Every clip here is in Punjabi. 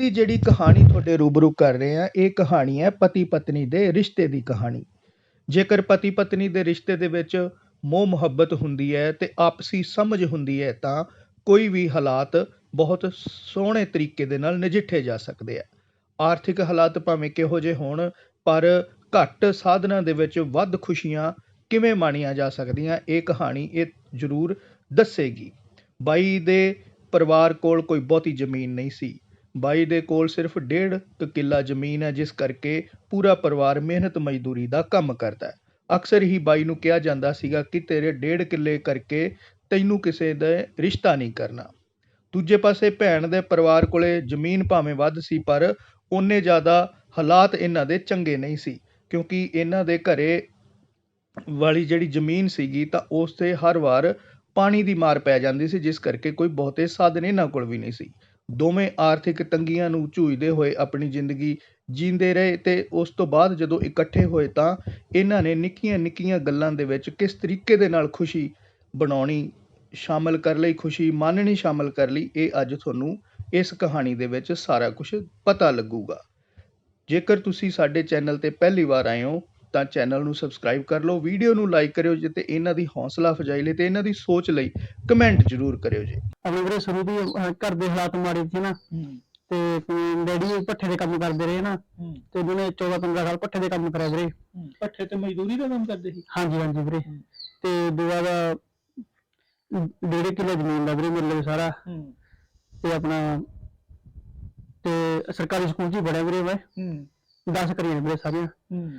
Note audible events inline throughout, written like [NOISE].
ਦੀ ਜਿਹੜੀ ਕਹਾਣੀ ਤੁਹਾਡੇ ਰੂਬਰੂ ਕਰ ਰਹੇ ਹਾਂ, ਇਹ ਕਹਾਣੀ ਹੈ ਪਤੀ ਪਤਨੀ ਦੇ ਰਿਸ਼ਤੇ ਦੀ ਕਹਾਣੀ। ਜੇਕਰ ਪਤੀ ਪਤਨੀ ਦੇ ਰਿਸ਼ਤੇ ਦੇ ਵਿੱਚ ਮੋਹ ਮੁਹੱਬਤ ਹੁੰਦੀ ਹੈ ਤੇ ਆਪਸੀ ਸਮਝ ਹੁੰਦੀ ਹੈ, ਤਾਂ ਕੋਈ ਵੀ ਹਾਲਾਤ ਬਹੁਤ ਸੋਹਣੇ ਤਰੀਕੇ ਦੇ ਨਾਲ ਨਜਿੱਠੇ ਜਾ ਸਕਦੇ ਆ। ਆਰਥਿਕ ਹਾਲਾਤ ਭਾਵੇਂ ਕਿਹੋ ਜਿਹੇ ਹੋਣ, ਪਰ ਘੱਟ ਸਾਧਨਾਂ ਦੇ ਵਿੱਚ ਵੱਧ ਖੁਸ਼ੀਆਂ ਕਿਵੇਂ ਮਾਣੀਆਂ ਜਾ ਸਕਦੀਆਂ, ਇਹ ਕਹਾਣੀ ਇਹ ਜ਼ਰੂਰ ਦੱਸੇਗੀ। ਬਾਈ ਦੇ ਪਰਿਵਾਰ ਕੋਲ ਕੋਈ ਬਹੁਤੀ ਜ਼ਮੀਨ ਨਹੀਂ ਸੀ। ਬਾਈ ਦੇ ਕੋਲ ਸਿਰਫ ਡੇਢ ਕੁ ਕਿੱਲਾ ਜ਼ਮੀਨ ਹੈ, ਜਿਸ ਕਰਕੇ ਪੂਰਾ ਪਰਿਵਾਰ ਮਿਹਨਤ ਮਜ਼ਦੂਰੀ ਦਾ ਕੰਮ ਕਰਦਾ ਹੈ। ਅਕਸਰ ਹੀ ਬਾਈ ਨੂੰ ਕਿਹਾ ਜਾਂਦਾ ਸੀਗਾ ਕਿ ਤੇਰੇ ਡੇਢ ਕਿੱਲੇ ਕਰਕੇ ਤੈਨੂੰ ਕਿਸੇ ਦਾ ਰਿਸ਼ਤਾ ਨਹੀਂ ਕਰਨਾ। ਦੂਜੇ ਪਾਸੇ ਭੈਣ ਦੇ ਪਰਿਵਾਰ ਕੋਲੇ ਜ਼ਮੀਨ ਭਾਵੇਂ ਵੱਧ ਸੀ, ਪਰ ਉਹਨੇ ਜ਼ਿਆਦਾ ਹਾਲਾਤ ਇਹਨਾਂ ਦੇ ਚੰਗੇ ਨਹੀਂ ਸੀ, ਕਿਉਂਕਿ ਇਹਨਾਂ ਦੇ ਘਰੇ ਵਾਲੀ ਜਿਹੜੀ ਜ਼ਮੀਨ ਸੀਗੀ ਤਾਂ ਉਸ ਤੇ ਹਰ ਵਾਰ ਪਾਣੀ ਦੀ ਮਾਰ ਪੈ ਜਾਂਦੀ ਸੀ, ਜਿਸ ਕਰਕੇ ਕੋਈ ਬਹੁਤੇ ਸਾਧਨ ਇਹਨਾਂ ਕੋਲ ਵੀ ਨਹੀਂ ਸੀ। ਦੋਵੇਂ ਆਰਥਿਕ ਤੰਗੀਆਂ ਨੂੰ ਝੂਝਦੇ ਹੋਏ ਆਪਣੀ ਜ਼ਿੰਦਗੀ ਜੀਂਦੇ ਰਹੇ ਤੇ ਉਸ ਤੋਂ ਬਾਅਦ ਜਦੋਂ ਇਕੱਠੇ ਹੋਏ ਤਾਂ ਇਹਨਾਂ ਨੇ ਨਿੱਕੀਆਂ ਨਿੱਕੀਆਂ ਗੱਲਾਂ ਦੇ ਵਿੱਚ ਕਿਸ ਤਰੀਕੇ ਦੇ ਨਾਲ ਖੁਸ਼ੀ ਬਣਾਉਣੀ ਸ਼ਾਮਲ ਕਰ ਲਈ, ਖੁਸ਼ੀ ਮਾਨਣੀ ਸ਼ਾਮਲ ਕਰ ਲਈ, ਇਹ ਅੱਜ ਤੁਹਾਨੂੰ ਇਸ ਕਹਾਣੀ ਦੇ ਵਿੱਚ ਸਾਰਾ ਕੁਝ ਪਤਾ ਲੱਗੂਗਾ। ਜੇਕਰ ਤੁਸੀਂ ਸਾਡੇ ਚੈਨਲ ਤੇ ਪਹਿਲੀ ਵਾਰ ਆਏ ਹੋ ਤਾਂ ਚੈਨਲ ਨੂੰ ਸਬਸਕ੍ਰਾਈਬ ਕਰ ਲਓ ਵੀਡੀਓ ਨੂੰ ਲਾਈਕ ਕਰਿਓ ਜੀ ਤੇ ਇਹਨਾਂ ਦੀ ਹੌਸਲਾ ਅਫਜ਼ਾਈ ਲਈ ਤੇ ਇਹਨਾਂ ਦੀ ਸੋਚ ਲਈ ਕਮੈਂਟ ਜ਼ਰੂਰ ਕਰਿਓ ਜੀ। ਆਪਣੇ ਵੀਰੇ ਸ਼ੁਰੂ ਦੀ ਅਹ, ਘਰ ਦੇ ਹਾਲਾਤ ਮਾੜੇ ਸੀ ਨਾ। ਤੇ ਡੈਡੀ ਭੱਠੇ ਦੇ ਕੰਮ ਕਰਦੇ ਰਹੇ ਨਾ। ਤੇ ਉਹਨਾਂ ਨੇ 14 15 ਸਾਲ ਭੱਠੇ ਦੇ ਕੰਮ ਕਰਿਆ ਵੀਰੇ। ਪੱਠੇ ਤੇ ਮਜ਼ਦੂਰੀ ਦਾ ਕੰਮ ਕਰਦੇ ਸੀ? ਹਾਂਜੀ ਹਾਂਜੀ ਵੀਰੇ। ਤੇ ਦੁਆ ਦਾ ਡੇਢ ਕਿੱਲਾ ਜ਼ਮੀਨ ਦਾ ਵੀਰੇ ਮੇਰੇ ਲਈ ਸਾਰਾ। ਹੂੰ। ਤੇ ਆਪਣਾ ਤੇ ਸਰਕਾਰੀ ਸਕੂਲ 'ਚ ਹੀ ਵੀਰੇ ਮੈਂ। ਹੂੰ। 10 ਕਰੀਆਂ ਵੀਰੇ ਸਾਰੀਆਂ। ਹੂੰ।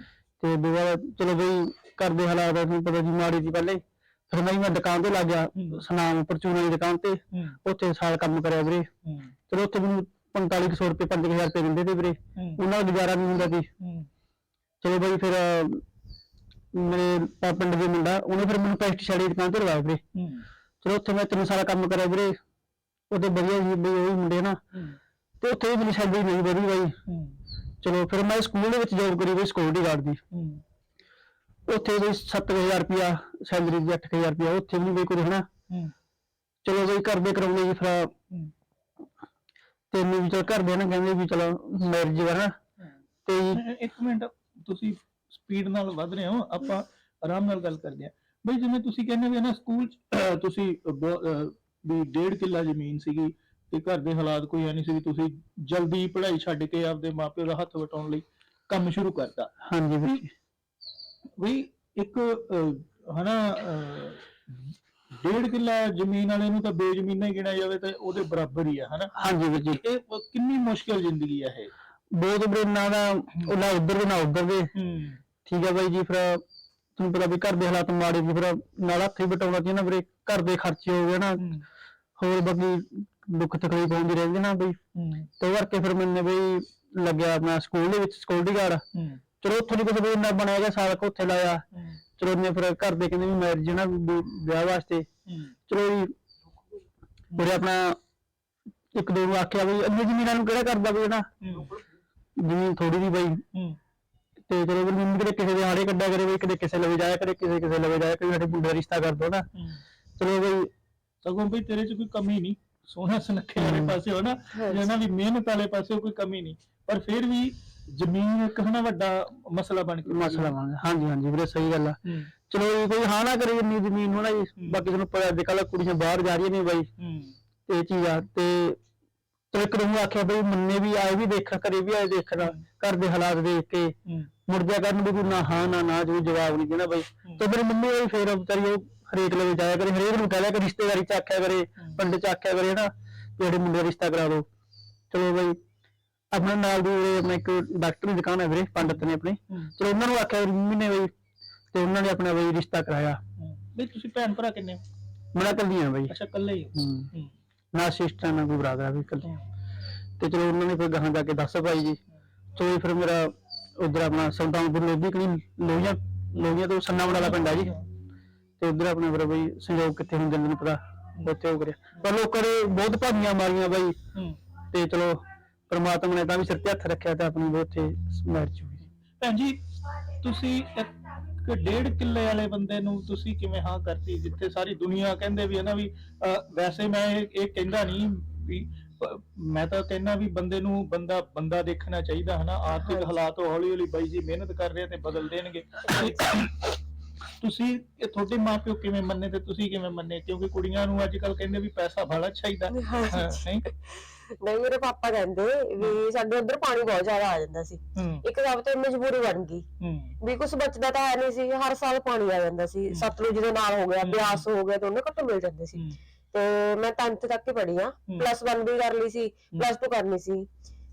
ਤੇ ਦੁਆ ਦਾ ਚਲੋ ਬਈ ਘਰ ਦੇ ਹਾਲਾਤ ਦਾ ਤੁਹਾਨੂੰ ਪਤਾ ਜੀ ਮਾੜੀ ਸੀ ਪਹਿਲੇ ਫਿਰ ਮੈਂ ਮੈਂ ਦੁਕਾਨ ਤੇ ਲੱਗ ਗਿਆ। ਸਨਾਮ ਪਰਚੂਨਾ ਦੀ ਦੁਕਾਨ ਤੇ। ਉੱਥੇ ਸਾਲ ਕੰਮ ਕਰਿਆ ਵੀਰੇ। ਚਲੋ ਉੱਥੇ ਮੈਨੂੰ 4500 ਰੁਪਏ 5000 ਰੁਪਏ ਦਿੰਦੇ ਤੇ ਵੀਰੇ। ਉਹਨਾਂ ਦਾ ਗੁਜ਼ਾਰਾ ਨਹੀਂ ਹੁੰਦਾ ਸੀ ਚਲੋ ਬਈ ਫਿਰ ਮੇਰੇ ਪਾ- ਪਿੰਡ ਦੇ ਮੁੰਡਾ ਉਹਨੇ ਫਿਰ ਮੈਨੂੰ ਪੈਸਟੀਸਾਈਡ ਦੀ ਦੁਕਾਨ ਤੇ ਲਗਾਇਆ ਵੀਰੇ। ਚਲੋ ਉੱਥੇ ਮੈਂ ਤਿੰਨ ਸਾਲ ਕੰਮ ਕਰਿਆ ਵੀਰੇ। ਉਹਦੇ ਵਧੀਆ ਬਈ ਉਹ ਮੁੰਡੇ ਨਾ। ਤੇ ਉੱਥੇ ਵੀ ਮੇਰੀ ਸੈਲਰੀ ਨਹੀਂ ਵਧੀ ਬਾਈ ਚਲੋ ਫਿਰ ਮੈਂ ਸਕੂਲ ਦੇ ਵਿੱਚ ਜੌਬ ਕਰੀ ਬਈ ਸਿਕਿਉਰਿਟੀ ਗਾਰਡ ਦੀ। ਉੱਥੇ ਬਈ 7000 ਰੁਪਿਆ ਸੈਲਰੀ ਦੀ 8000 ਰੁਪਿਆ ਉੱਥੇ ਵੀ ਬਈ ਕੋਈ ਹਨਾ? ਚਲੋ ਬਈ ਘਰ ਦੇ ਕਰਾਉਣੇ ਜੀ ਫਿਰ ਤੇ ਮੈਨੂੰ ਚਲੋ ਘਰ ਦੇ ਨਾ ਕਹਿੰਦੇ ਵੀ ਚਲੋ ਮੈਰਿਜ ਕਰਾਂ ਤੇ ਇੱਕ ਮਿੰਟ ਤੁਸੀਂ ਸਪੀਡ ਨਾਲ ਵੱਧ ਰਹੇ ਹੋ ਆਪਾਂ ਆਰਾਮ ਨਾਲ ਗੱਲ ਕਰਦੇ ਹਾਂ। ਬਈ ਜਿਵੇਂ ਤੁਸੀਂ ਕਹਿੰਦੇ ਵੀ ਨਾ ਸਕੂਲ ਤੁਸੀਂ ਵੀ ਡੇਢ ਕਿੱਲਾ ਜ਼ਮੀਨ ਸੀਗੀ ਤੇ ਘਰ ਦੇ ਹਾਲਾਤ ਕੋਈ ਐ ਨਹੀਂ ਸੀ ਵੀ ਤੁਸੀਂ ਜਲਦੀ ਪੜ੍ਹਾਈ ਛੱਡ ਕੇ ਆਪਦੇ ਮਾਪਿਓ ਦਾ ਹੱਥ ਵਟਾਉਣ ਲਈ ਕੰਮ ਸ਼ੁਰੂ ਕਰਤਾ। ਹਾਂਜੀ ਜੀ ਵੀ ਇੱਕ ਅਹ, ਹਨਾ ਅਹ, ਡੇਢ ਕਿੱਲਾ ਜ਼ਮੀਨ ਵਾਲੇ ਨੂੰ ਤਾਂ ਬੇਜ਼ਮੀਨਾ ਹੀ ਗਿਣਿਆ ਜਾਵੇ ਤਾਂ ਉਹਦੇ ਬਰਾਬਰ ਹੀ ਆ ਹਨਾ? ਹਾਂਜੀ ਵੀਰ ਜੀ। ਇਹ ਕਿੰਨੀ ਮੁਸ਼ਕਿਲ ਜ਼ਿੰਦਗੀ ਆ ਇਹ? ਬਹੁਤ ਬੜੇ ਨਾ ਦਾ ਉਹ ਨਾ ਉੱਧਰ ਦੇ ਨਾ ਉੱਧਰ ਦੇ। ਹੂੰ। ਠੀਕ ਹੈ ਬਾਈ ਜੀ ਫਿਰ ਤੁਹਾਨੂੰ ਪਤਾ ਵੀ ਘਰ ਦੇ ਹਾਲਾਤ ਮਾੜੇ ਸੀ ਫਿਰ ਨਾਲ ਹੱਥ ਹੀ ਬਟਾਉਣਾ ਸੀ ਨਾ ਵੀਰੇ। ਘਰ ਦੇ ਖਰਚੇ ਹੋ ਗਏ ਨਾ। ਹੂੰ। ਹੋਰ ਬਾਕੀ ਦੁੱਖ ਤਕਲੀਫ ਹੁੰਦੀ ਰਹਿੰਦੀ ਨਾ ਬਈ। ਹੂੰ। ਤੇ ਉਹ ਕਰਕੇ ਫਿਰ ਮੈਨੇ ਬਈ ਲੱਗਿਆ ਆਪਣਾ ਸਕੂਲ ਦੇ ਵਿੱਚ ਸਿਕਿਉਰਿਟੀ ਗਾਰਡ ਹੂੰ। ਚਲੋ ਉੱਥੋਂ ਦੀ ਕੁਝ ਵੀ ਇੰਨਾ ਬਣਿਆ ਗਿਆ ਸਾਲ ਕੁ ਉੱਥੇ ਲਾਇਆ। ਹੂੰ। ਚਲੋ ਉਹਨੇ ਫਿਰ ਘਰ ਦੇ ਕਹਿੰਦੇ ਵੀ ਮੈਰਿਜ ਨਾ ਵੀ ਵਿਆਹ ਵਾਸਤੇ। ਹੂੰ। ਚਲੋ ਜੀ ਉਹਨੇ ਆਪਣਾ ਇੱਕ ਦੋ ਨੂੰ ਆਖਿਆ ਵੀ ਅੰਨੀ ਜ਼ਮੀਨਾਂ ਨੂੰ ਕਿਹੜਾ ਕਰਦਾ ਵੀ ਨਾ? ਹੂੰ। ਜ਼ਮੀਨ ਥੋੜੀ ਦੀ ਬਈ। ਹੂੰ। ਤੇ ਚਲੋ ਵੀ ਮੰਮੀ ਕਿਤੇ ਕਿਸੇ ਦੇ ਹਾੜੇ ਕੱਢਿਆ ਕਰੇ ਵੀ ਕਿਤੇ ਕਿਸੇ ਲਵੇ ਜਾਇਆ ਕਰੇ ਕਿਸੇ ਕਿਸੇ ਲਵੇ ਜਾਇਆ ਕਰੇ ਸਾਡੇ ਮੁੰਡੇ ਦਾ ਰਿਸ਼ਤਾ ਕਰ ਦੋ ਨਾ। ਹੂੰ। ਚਲੋ ਬਈ ਸਗੋਂ ਵੀ ਤੇਰੇ 'ਚ ਕੋਈ ਕਮੀ ਨਹੀਂ। ਸੋਹਣਾ ਸੁਨੱਖੇ ਵਾਲੇ ਪਾਸੇ ਹੋ ਨਾ ਜਿਹਨਾਂ ਦੀ ਮਿਹਨਤ ਵਾਲੇ ਪਾਸੇ ਕੋਈ ਕਮੀ ਨਹੀਂ। ਪਰ ਫਿਰ ਵੀ ਜ਼ਮੀਨ ਇੱਕ ਹਨਾ ਵੱਡਾ ਮਸਲਾ ਬਣ ਕੇ ਮਸਲਾ ਬਣ ਹਾਂਜੀ ਹਾਂਜੀ ਵੀਰੇ ਸਹੀ ਗੱਲ ਆ। ਹੂੰ ਚਲੋ ਜੀ ਕੋਈ ਹਾਂ ਨਾ ਕਰੇ ਇੰਨੀ ਜ਼ਮੀਨ ਨਾ ਜੀ। ਬਾਕੀ ਤੁਹਾਨੂੰ ਪਤਾ ਅੱਜ ਕੱਲ੍ਹ ਕੁੜੀਆਂ ਬਾਹਰ ਜਾ ਰਹੀਆਂ ਨੇ ਬਾਈ। ਹੂੰ ਤੇ ਇਹ ਚੀਜ਼ ਆ ਤੇ ਤੇ ਇੱਕ ਨੂੰ ਆਖਿਆ ਬਈ ਮੰਨੇ ਵੀ ਆਏ ਵੀ ਦੇਖਾ ਕਰੇ ਵੀ ਆਏ ਦੇਖਣਾ ਘਰ ਦੇ ਹਾਲਾਤ ਦੇਖ ਕੇ ਹੂੰ ਮੁੜ ਜਾ ਕਰਨ ਵੀ ਕੋਈ ਨਾ ਹਾਂ ਨਾ ਨਾ ਜੋ ਜਵਾਬ ਨਹੀਂ ਦੇਣਾ ਬਈ। ਤੇ ਮੇਰੀ ਮੰਮੀ ਵੀ ਫੇਰ ਵਿਚਾਰੀ ਉਹ ਹਰੇਕ ਲਵੇ ਜਾਇਆ ਕਰੇ ਹਰੇਕ ਨੂੰ ਕਹਿ ਲਿਆ ਕਿ ਰਿਸ਼ਤੇਦਾਰੀ ਚ ਆਖਿਆ ਕਰੇ। ਪਿੰਡ ਚ ਆਖਿਆ ਕਰੇ ਨਾ ਵੀ ਸਾਡੇ ਮੁੰਡੇ ਦਾ ਰਿਸ਼ਤਾ ਕਰਾ ਦਿਓ। ਚਲੋ ਬਈ ਆਪਣੇ ਨਾਲ ਦੀ ਉਰੇ ਆਪਣਾ ਇੱਕ ਡਾਕਟਰ ਦੀ ਦੁਕਾਨ ਹੈ ਵੀਰੇ ਪੰਡਤ ਨੇ ਆਪਣੇ। ਚਲੋ ਉਹਨਾਂ ਨੂੰ ਆਖਿਆ ਮੇਰੀ ਮੰਮੀ ਨੇ ਬਈ ਤੇ ਉਹਨਾਂ ਨੇ ਆਪਣਾ ਬਈ ਰਿਸ਼ਤਾ ਕਰਾਇਆ। ਵੀ ਤੁਸੀਂ ਭੈਣ ਭਰਾ ਕਿੰਨੇ ਹੋ? ਮੇਰਾ ਕੱਲੀ ਆ ਬਈ। ਅੱਛਾ ਇਕੱਲੇ ਹੀ ਹੋ? ਹੂੰ। ਹੂੰ। ਨਾ ਸਿਸਟਰ ਨਾ ਕੋਈ ਬਰਾਦਰ ਆ ਵੀ ਕੱਲੀ ਤੇ ਚਲੋ ਉਹਨਾਂ ਨੇ ਫਿਰ ਗਾਹਾਂ ਜਾ ਕੇ ਦੱਸ ਪਾਈ ਜੀ। ਚਲੋ ਫਿਰ ਮੇਰਾ ਉਧਰ ਆਪਣਾ ਸੁਲਤਾਨਪੁਰ ਲੋਧੀ ਕਨੀ ਲੋਹੀਆਂ ਲੋਹੀਆਂ ਤੋਂ ਸੰਨਾ ਵਾਲਾ ਪਿੰਡ ਆ ਜੀ। ਤੇ ਉਧਰ ਆਪਣੇ ਫਿਰ ਬਈ ਸੰਯੋਗ ਕਿੱਥੇ ਹੁੰਦੇ ਨੇ ਪਤਾ? ਉੱਥੇ ਹੋ ਕਰਿਆ ਪਰ ਲੋਕਾਂ ਨੇ ਬਹੁਤ ਭਾਗੀਆਂ ਮਾਰੀਆਂ ਬਾਈ। ਹੂੰ। ਤੇ ਚਲੋ ਪ੍ਰਮਾਤਮਾ ਨੇ ਤਾਂ ਵੀ ਸਿਰ ਤੇ ਹੱਥ ਰੱਖਿਆ ਤੇ ਆਪਣੀ ਵੀ ਉੱਥੇ ਮੈਰਿਜ ਹੋਈ ਭੈਣ ਜੀ ਤੁਸੀਂ ਇੱਕ ਡੇਢ ਕਿੱਲੇ ਵਾਲੇ ਬੰਦੇ ਨੂੰ ਤੁਸੀਂ ਕਿਵੇਂ ਹਾਂ ਕਰਤੀ ਜਿੱਥੇ ਸਾਰੀ ਦੁਨੀਆ ਕਹਿੰਦੇ ਵੀ ਹੈ ਨਾ ਵੀ ਅਹ, ਵੈਸੇ ਮੈਂ ਇਹ ਇਹ ਕਹਿੰਦਾ ਨਹੀਂ ਵੀ ਮੈਂ ਤਾਂ ਕਹਿੰਦਾ ਵੀ ਬੰਦੇ ਨੂੰ ਬੰਦਾ ਬੰਦਾ ਦੇਖਣਾ ਚਾਹੀਦਾ ਹਨਾ। ਆਰਥਿਕ। ਹਾਲਾਤ ਹੌਲੀ ਹੌਲੀ ਬਾਈ ਜੀ ਮਿਹਨਤ ਕਰ ਰਹੇ ਆ ਤੇ ਬਦਲ ਦੇਣਗੇ। ਤੇ ਤੁਸੀਂ ਇਹ ਤੁਹਾਡੇ ਮਾਪਿਓ ਕਿਵੇਂ ਮੰਨੇ ਤੇ ਤੁਸੀਂ ਕਿਵੇਂ ਮੰਨੇ ਕਿਉਂਕਿ ਕੁੜੀਆਂ ਨੂੰ ਅੱਜ ਕੱਲ ਕਹਿੰਦੇ ਵੀ ਪੈਸਾ ਬੜਾ ਚਾਹੀਦਾ। ਹਾਂ। ਨਹੀਂ? ਨਹੀਂ ਮੇਰੇ ਪਾਪਾ ਕਹਿੰਦੇ ਵੀ ਸਾਡੇ ਉਧਰ ਪਾਣੀ ਬਹੁਤ ਜ਼ਿਆਦਾ ਆ ਜਾਂਦਾ ਸੀ। ਹੂੰ। ਇੱਕ ਸਭ ਤੋਂ ਮਜਬੂਰੀ ਬਣ ਗਈ। ਹੂੰ। ਵੀ ਕੁਝ ਬਚਦਾ ਤਾਂ ਹੈ ਨਹੀਂ ਸੀ ਹਰ ਸਾਲ ਪਾਣੀ ਆ ਜਾਂਦਾ ਸੀ। ਸਤਲੁਜ ਦੇ ਨਾਲ ਹੋ ਗਿਆ ਹਮ। ਬਿਆਸ ਹੋ ਗਿਆ ਦੋਨੇ ਘੱਟੋ ਮਿਲ ਜਾਂਦੇ ਸੀ। ਹੂੰ। ਤੇ ਮੈਂ 10th ਤੱਕ ਹੀ ਪੜ੍ਹੀ ਆ ਪਲੱਸ 1 ਵੀ ਕਰ ਲਈ ਸੀ ਪਲੱਸ 2 ਕਰਨੀ ਸੀ।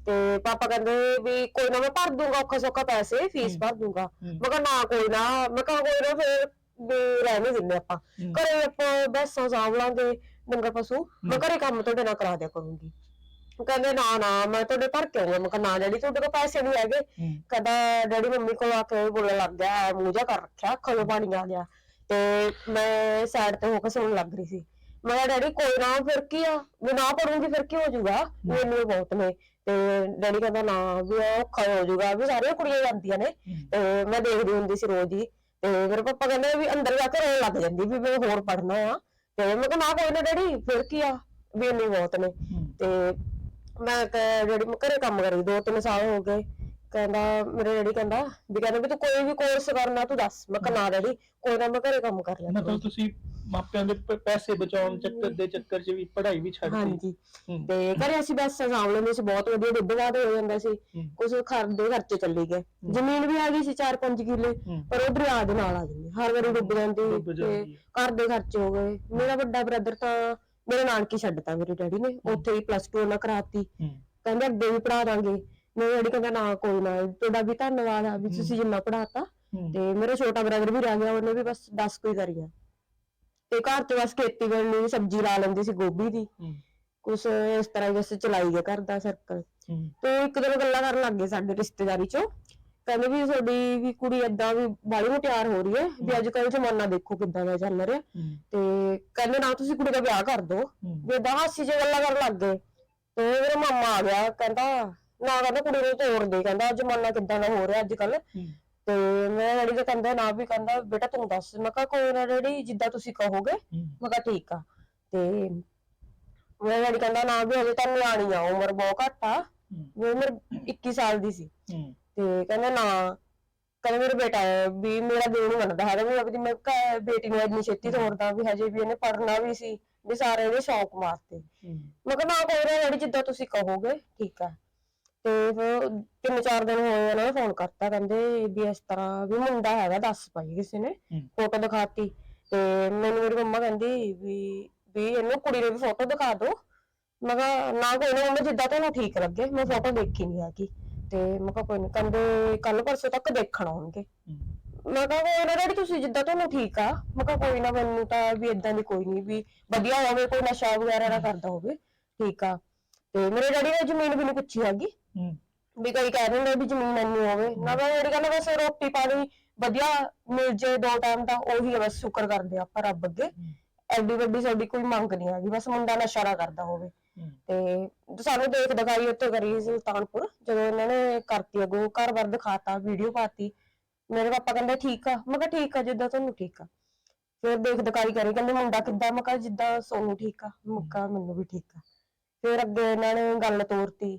ਤੇ ਪਾਪਾ ਕਹਿੰਦੇ ਵੀ ਕੋਈ ਨਾ ਮੈਂ ਭਰ ਦੂੰਗਾ ਔਖਾ ਸੌਖਾ ਪੈਸੇ ਫੀਸ। ਭਰ ਦੂੰਗਾ। ਮੈਂ ਕਿਹਾ ਨਾ ਕੋਈ ਨਾ ਮੈਂ ਕਿਹਾ ਕੋਈ ਨਾ ਫਿਰ ਵੀ ਰਹਿ ਨਹੀਂ ਦਿੰਦੇ ਆਪਾਂ। ਘਰੇ ਆਪਾਂ ਬੈਸਾਂ ਸਾਂਭ ਲਾਂਗੇ ਡੰਗਰ ਪਸ਼ੂ। ਮੈਂ ਘਰੇ ਕੰਮ ਤੁਹਾਡੇ ਨਾਲ ਕਰਾ ਦਿਆ ਕਰੂੰਗੀ। ਉਹ ਕਹਿੰਦੇ ਨਾ ਨਾ ਮੈਂ ਤੁਹਾਡੇ ਭਰ ਕੇ ਆਉਂਗਾ। ਮੈਂ ਕਿਹਾ ਨਾ ਡੈਡੀ ਤੁਹਾਡੇ ਕੋਲ ਪੈਸੇ ਨਹੀਂ ਹੈਗੇ। ਹੂੰ। ਕਦਾ ਡੈਡੀ ਮੰਮੀ ਕੋਲ ਆ ਕੇ ਬੋਲਣ ਲੱਗ ਗਿਆ ਐ ਮੂੰਹ ਜਾ ਕਰ ਰੱਖਿਆ ਅੱਖਾਂ 'ਚੋਂ ਪਾਣੀ ਆ ਗਿਆ। ਤੇ ਮੈਂ ਸਾਈਡ ਤੇ ਹੋ ਕੇ ਸੁਣਨ ਲੱਗ ਰਹੀ ਸੀ। ਮੈਂ ਕਿਹਾ ਡੈਡੀ ਕੋਈ ਨਾ ਫਿਰ ਕੀ ਆ? ਮੈਂ ਨਾ ਪੜੂੰਗੀ ਫਿਰ ਕੀ ਹੋ ਜਾਊਗਾ? ਮੈਨੂੰ ਬਹੁਤ ਨੇ। ਤੇ ਡੈਡੀ ਕਹਿੰਦਾ ਨਾ ਵੀ ਇਹ ਔਖਾ ਹੋ ਜਾਊਗਾ ਵੀ ਸਾਰੀਆਂ ਕੁੜੀਆਂ ਜਾਂਦੀਆਂ ਨੇ। ਤੇ ਮੈਂ ਦੇਖਦੀ ਹੁੰਦੀ ਸੀ ਰੋਜ਼ ਹੀ। ਤੇ ਮੇਰੇ ਪਾਪਾ ਕਹਿੰਦੇ ਵੀ ਅੰਦਰ ਜਾ ਕੇ ਰੋਣ ਲੱਗ ਜਾਂਦੀ ਵੀ ਮੈਂ ਹੋਰ ਪੜਨਾ ਆ। ਤੇ ਮੈਂ ਕਿਹਾ ਨਾ ਕੋਈ ਨਾ ਡੈਡੀ ਫਿਰ ਕੀ ਆ? ਵੀ ਇੰਨੇ ਬਹੁਤ ਨੇ। ਤੇ ਮੈਂ ਕਿਹਾ ਡੈਡੀ ਮੈਂ ਘਰੇ ਕੰਮ ਕਰੀ ਦੋ ਤਿੰਨ ਸਾਲ ਹੋ ਗਏ। ਕਹਿੰਦਾ ਮੇਰੇ ਡੈਡੀ ਕਹਿੰਦਾ ਵੀ ਕਹਿੰਦਾ ਵੀ ਤੂੰ ਕੋਈ ਵੀ ਕੋਰਸ ਕਰਨਾ ਤੂੰ ਦੱਸ। ਮੈਂ ਨਾ ਡੈਡੀ ਕੋਈ ਨਾ ਮੈਂ ਘਰੇ ਕੰਮ ਕਰ ਲਿਆ ਮਤਲਬ ਤੁਸੀਂ ਮਾਪਿਆਂ ਦੇ ਪ- ਪੈਸੇ ਬਚਾਉਣ ਚੱਕਰ ਦੇ ਚੱਕਰ 'ਚ ਵੀ ਪੜ੍ਹਾਈ ਵੀ ਛੱਡ ਦਿੱਤੀ ਹਾਂਜੀ। ਹੂੰ। ਤੇ ਘਰੇ ਅਸੀਂ ਬਸ ਸਾਂਭ ਲੈਂਦੇ ਸੀ ਬਹੁਤ ਵਧੀਆ ਦੁੱਧ ਬਾਦ ਹੋ ਜਾਂਦਾ ਸੀ। ਹੂੰ। ਕੁਝ ਘਰ ਦੇ ਖਰਚੇ ਚੱਲੀ ਗਏ। ਜ਼ਮੀਨ ਵੀ ਆ ਗਈ ਸੀ 4-5 ਕਿੱਲੇ ਹੂੰ। ਪਰ ਉਹ ਦਰਿਆ ਦੇ ਨਾਲ ਆ ਜਾਂਦੀ ਹਰ ਵਾਰੀ ਡੁੱਬ ਜਾਂਦੀ ਡੁੱਬ ਤੇ ਜਾਂਦੀ। ਘਰ ਦੇ ਖਰਚੇ ਹੋ ਗਏ। ਮੇਰਾ ਵੱਡਾ ਬ੍ਰਦਰ ਤਾਂ ਮੇਰੇ ਨਾਨਕੀ ਛੱਡਤਾ ਮੇਰੇ ਡੈਡੀ ਨੇ। ਉੱਥੇ ਹੀ ਪਲੱਸ 2 ਉਹਨਾਂ ਕਰਾਤੀ। ਹੂੰ। ਕਹਿੰਦੇ ਅੱਗੇ ਵੀ ਪੜਾ ਦਾਂਗੇ। ਮੇਰੇ ਡੈਡੀ ਕਹਿੰਦਾ ਨਾ ਕੋਈ ਨਾ ਤੁਹਾਡਾ ਵੀ ਧੰਨਵਾਦ ਆ ਵੀ ਤੁਸੀਂ ਜਿੰਨਾ ਪੜਾਤਾ। ਤੇ ਮੇਰਾ ਛੋਟਾ ਬ੍ਰਦਰ ਵੀ ਰਹਿ ਗਿਆ ਉਹਨੇ ਵੀ ਬਸ 10 ਕੋਈ ਕਰੀਆ। ਤੇ ਘਰ ਚ ਬਸ ਖੇਤੀ ਕਰਨੀ ਸਬਜ਼ੀ ਲਾ ਲੈਂਦੀ ਸੀ ਗੋਭੀ ਦੀ। ਕੁਛ ਇਸ ਤਰ੍ਹਾਂ ਜਿਸ ਚਲਾਈ ਗਿਆ ਘਰ ਦਾ ਸਰਕਲ ਤੇ ਇੱਕ ਦਿਨ ਗੱਲਾਂ ਕਰਨ ਲੱਗ ਗਏ ਸਾਡੇ ਰਿਸ਼ਤੇਦਾਰੀ ਚੋਂ। ਕਹਿੰਦੇ ਵੀ ਤੁਹਾਡੀ ਵੀ ਕੁੜੀ ਏਦਾਂ ਵੀ ਬਾਲੀ ਮੁਟਿਆਰ ਹੋ ਰਹੀ ਹੈ ਵੀ ਅੱਜ ਕੱਲ੍ਹ ਜ਼ਮਾਨਾ ਦੇਖੋ ਕਿੱਦਾਂ ਦਾ ਚੱਲ ਰਿਹਾ। ਤੇ ਕਹਿੰਦੇ ਨਾ ਤੁਸੀਂ ਕੁੜੀ ਦਾ ਵਿਆਹ ਕਰ ਦਿਓ। ਵੀ ਏਦਾਂ ਹਾਸੀ ਚ ਗੱਲਾਂ ਕਰਨ ਲੱਗ ਗਏ। ਤੇ ਮੇਰਾ ਮਾਮਾ ਆ ਗਿਆ ਕਹਿੰਦਾ ਨਾ ਕਹਿੰਦਾ ਕੁੜੀ ਨੂੰ ਤੋੜ ਦੇ ਕਹਿੰਦਾ ਜ਼ਮਾਨਾ ਕਿੱਦਾਂ ਦਾ ਹੋ ਰਿਹਾ ਅੱਜ ਕੱਲ। ਤੇ ਮੈਂ ਡੈਡੀ ਤਾਂ ਕਹਿੰਦਾ ਨਾ ਵੀ ਕਹਿੰਦਾ ਬੇਟਾ ਤੂੰ ਦੱਸ। ਮੈਂ ਕਿਹਾ ਕੋਈ ਨਾ ਡੈਡੀ ਜਿੱਦਾਂ ਤੁਸੀਂ ਕਹੋਗੇ ਮੈਂ ਕਿਹਾ ਠੀਕ ਆ। ਤੇ ਮੇਰਾ ਡੈਡੀ ਕਹਿੰਦਾ ਨਾ ਵੀ ਹਜੇ ਤਾਂ ਨਿਆਣੀ ਆ ਉਮਰ ਬਹੁਤ ਘੱਟ ਆ। ਹੂੰ। ਵੀ ਉਮਰ 21 ਸਾਲ ਦੀ ਸੀ। ਤੇ ਕਹਿੰਦਾ ਨਾ ਕਹਿੰਦਾ ਮੇਰਾ ਬੇਟਾ ਹੈ ਵੀ ਮੇਰਾ ਦਿਲ ਨਹੀਂ ਮੰਨਦਾ ਹੈਗਾ ਵੀ ਆਪਣੀ ਮੈਂ ਬੇਟੀ ਨੂੰ ਇੰਨੀ ਛੇਤੀ ਤੋਰਦਾ ਵੀ ਹਜੇ ਵੀ ਇਹਨੇ ਪੜ੍ਹਨਾ ਵੀ ਸੀ ਵੀ ਸਾਰੇ ਇਹਦੇ ਸ਼ੌਕ ਹੂੰ। ਮੈਂ ਕਿਹਾ ਨਾ ਕੋਈ ਨਾ ਡੈਡੀ ਜਿੱਦਾਂ ਤੁਸੀਂ ਕਹੋਗੇ ਠੀਕ ਆ। ਤੇ ਫਿਰ ਤਿੰਨ ਚਾਰ ਦਿਨ ਹੋਏ ਉਹਨਾਂ ਨੇ ਫੋਨ ਕਰਤਾ ਕਹਿੰਦੇ ਵੀ ਇਸ ਤਰ੍ਹਾਂ ਵੀ ਮੁੰਡਾ ਹੈਗਾ ਦੱਸ ਪਾਈ ਕਿਸੇ ਨੇ ਹੂੰ। ਫੋਟੋ ਦਿਖਾਤੀ। ਤੇ ਮੈਨੂੰ ਮੇਰੀ ਮੰਮਾ ਕਹਿੰਦੀ ਵੀ ਵੀ ਇਹਨੂੰ ਕੁੜੀ ਨੂੰ ਵੀ ਫੋਟੋ ਦਿਖਾ ਦਿਓ ਮੈਂ ਕਿਹਾ ਨਾ ਕੋਈ ਨਾ ਮੰਮਾ ਜਿੱਦਾਂ ਤੁਹਾਨੂੰ ਠੀਕ ਲੱਗੇ ਮੈਂ ਫੋਟੋ ਦੇਖੀ ਨਹੀਂ ਹੈਗੀ। ਤੇ ਮੈਂ ਕਿਹਾ ਕੋਈ ਨਹੀਂ ਕਹਿੰਦੇ ਕੱਲ ਪਰਸੋਂ ਤੱਕ ਦੇਖਣ ਆਉਣਗੇ। ਹੂੰ। ਮੈਂ ਕਿਹਾ ਕੋਈ ਨਾ ਡੈਡੀ ਤੁਸੀਂ ਜਿੱਦਾਂ ਤੁਹਾਨੂੰ ਠੀਕ ਆ। ਮੈਂ ਕਿਹਾ ਕੋਈ ਨਾ ਮੈਨੂੰ ਤਾਂ ਵੀ ਇਦਾਂ ਦੀ ਕੋਈ ਨਹੀਂ ਵੀ ਵਧੀਆ ਹੋਵੇ ਕੋਈ ਨਸ਼ਾ ਵਗੈਰਾ ਨਾ ਕਰਦਾ ਹੋਵੇ ਠੀਕ ਆ। ਤੇ ਮੇਰੇ ਡੈਡੀ ਨੇ ਜ਼ਮੀਨ ਵੀ ਨਹੀਂ ਪੁੱਛੀ ਹੈਗੀ। ਹੂੰ। ਵੀ ਕਈ ਕਹਿ ਦਿੰਦੇ ਵੀ ਜ਼ਮੀਨ ਇੰਨੀ ਹੋਵੇ। ਨਾ ਮੈਂ ਡੈਡੀ ਕਹਿੰਦਾ ਬਸ ਰੋਟੀ ਪਾਣੀ ਵਧੀਆ ਮਿਲ ਜੇ ਦੋ ਟਾਈਮ ਦਾ ਉਹੀ ਆ ਬਸ ਸ਼ੁਕਰ ਕਰਦੇ ਆਪਾਂ ਰੱਬ ਅੱਗੇ। ਐਡੀ ਵੱਡੀ ਸਾਡੀ ਕੋਈ ਮੰਗ ਨਹੀਂ ਹੈਗੀ ਬਸ ਮੁੰਡਾ ਨਸ਼ਾ ਨਾ ਕਰਦਾ ਹੋਵੇ। ਤੇ ਸਾਨੂੰ ਦੇਖ ਦਿਖਾਈ ਉੱਥੇ ਕਰੀ ਸੁਲਤਾਨਪੁਰ ਜਦੋਂ ਇਹਨਾਂ ਨੇ ਕਰਤੀ ਅਗੋ ਘਰ ਬਾਰ ਦਿਖਾਤਾ ਵੀਡੀਓ ਪਾਤੀ। ਮੇਰੇ ਪਾਪਾ ਕਹਿੰਦੇ ਠੀਕ ਆ। ਮੈਂ ਕਿਹਾ ਠੀਕ ਆ ਜਿੱਦਾਂ ਤੁਹਾਨੂੰ ਠੀਕ ਆ। ਫਿਰ ਦੇਖ ਦਿਖਾਈ ਕਰੀ ਕਹਿੰਦੇ ਮੁੰਡਾ ਕਿੱਦਾਂ? ਮੈਂ ਕਿਹਾ ਜਿੱਦਾਂ ਸੋਨੂੰ ਠੀਕ ਆ ਮੁੱਕਾ ਮੈਨੂੰ ਵੀ ਠੀਕ ਆ। ਫਿਰ ਅੱਗੇ ਇਹਨਾਂ ਨੇ ਗੱਲ ਤੋਰਤੀ।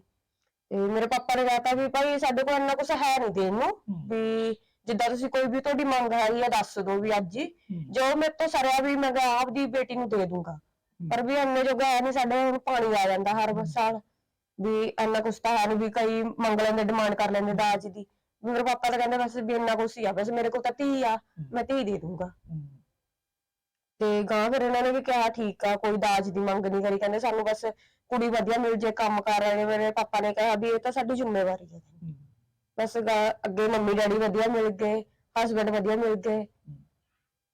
ਤੇ ਮੇਰੇ ਪਾਪਾ ਨੇ ਕਹਤਾ ਵੀ ਭਾਈ ਸਾਡੇ ਕੋਲ ਇੰਨਾ ਕੁਝ ਹੈ ਨਹੀਂ ਦੇਣ ਨੂੰ ਵੀ ਜਿੱਦਾਂ ਤੁਸੀਂ ਕੋਈ ਵੀ ਤੁਹਾਡੀ ਮੰਗ ਹੈਗੀ ਆ ਦੱਸ ਦਿਓ ਵੀ ਅੱਜ ਹੀ। ਜੋ ਮੇਰੇ ਤੋਂ ਸਰਿਆ ਵੀ ਮੈਂ ਕਿਹਾ ਆਪਦੀ ਬੇਟੀ ਨੂੰ ਦੇ ਦੂੰਗਾ। ਪਰ ਵੀ ਇੰਨੇ ਜੋਗਾ ਹੈ ਨਹੀਂ ਸਾਡੇ ਹੁਣ ਪਾਣੀ ਆ ਜਾਂਦਾ ਹਰ ਸਾਲ। ਵੀ ਇੰਨਾ ਕੁਛ ਤਾਂ ਹੈ ਨਹੀਂ ਵੀ ਕਈ ਮੰਗ ਲੈਂਦੇ ਡਿਮਾਂਡ ਕਰ ਲੈਂਦੇ ਦਾਜ ਦੀ। ਵੀ ਮੇਰੇ ਪਾਪਾ ਤਾਂ ਕਹਿੰਦੇ ਬਸ ਵੀ ਇੰਨਾ ਕੁਛ ਹੀ ਆ ਬਸ ਮੇਰੇ ਕੋਲ ਤਾਂ ਧੀ ਆ ਮੈਂ ਧੀ ਦੇ ਦੂੰਗਾ। ਤੇ ਗਾਂ ਫਿਰ ਇਹਨਾਂ ਨੇ ਵੀ ਕਿਹਾ ਠੀਕ ਆ ਕੋਈ ਦਾਜ ਦੀ ਮੰਗ ਨਹੀਂ ਕਰੀ। ਕਹਿੰਦੇ ਸਾਨੂੰ ਬਸ ਕੁੜੀ ਵਧੀਆ ਮਿਲ ਜੇ ਕੰਮ ਕਰ ਰਹੇ ਨੇ। ਮੇਰੇ ਪਾਪਾ ਨੇ ਕਿਹਾ ਵੀ ਇਹ ਤਾਂ ਸਾਡੀ ਜ਼ਿੰਮੇਵਾਰੀ ਹੈ। ਬਸ ਗਾ- ਅੱਗੇ ਮੰਮੀ ਡੈਡੀ ਵਧੀਆ ਮਿਲ ਗਏ ਹਸਬੰਡ ਵਧੀਆ ਮਿਲ ਗਏ।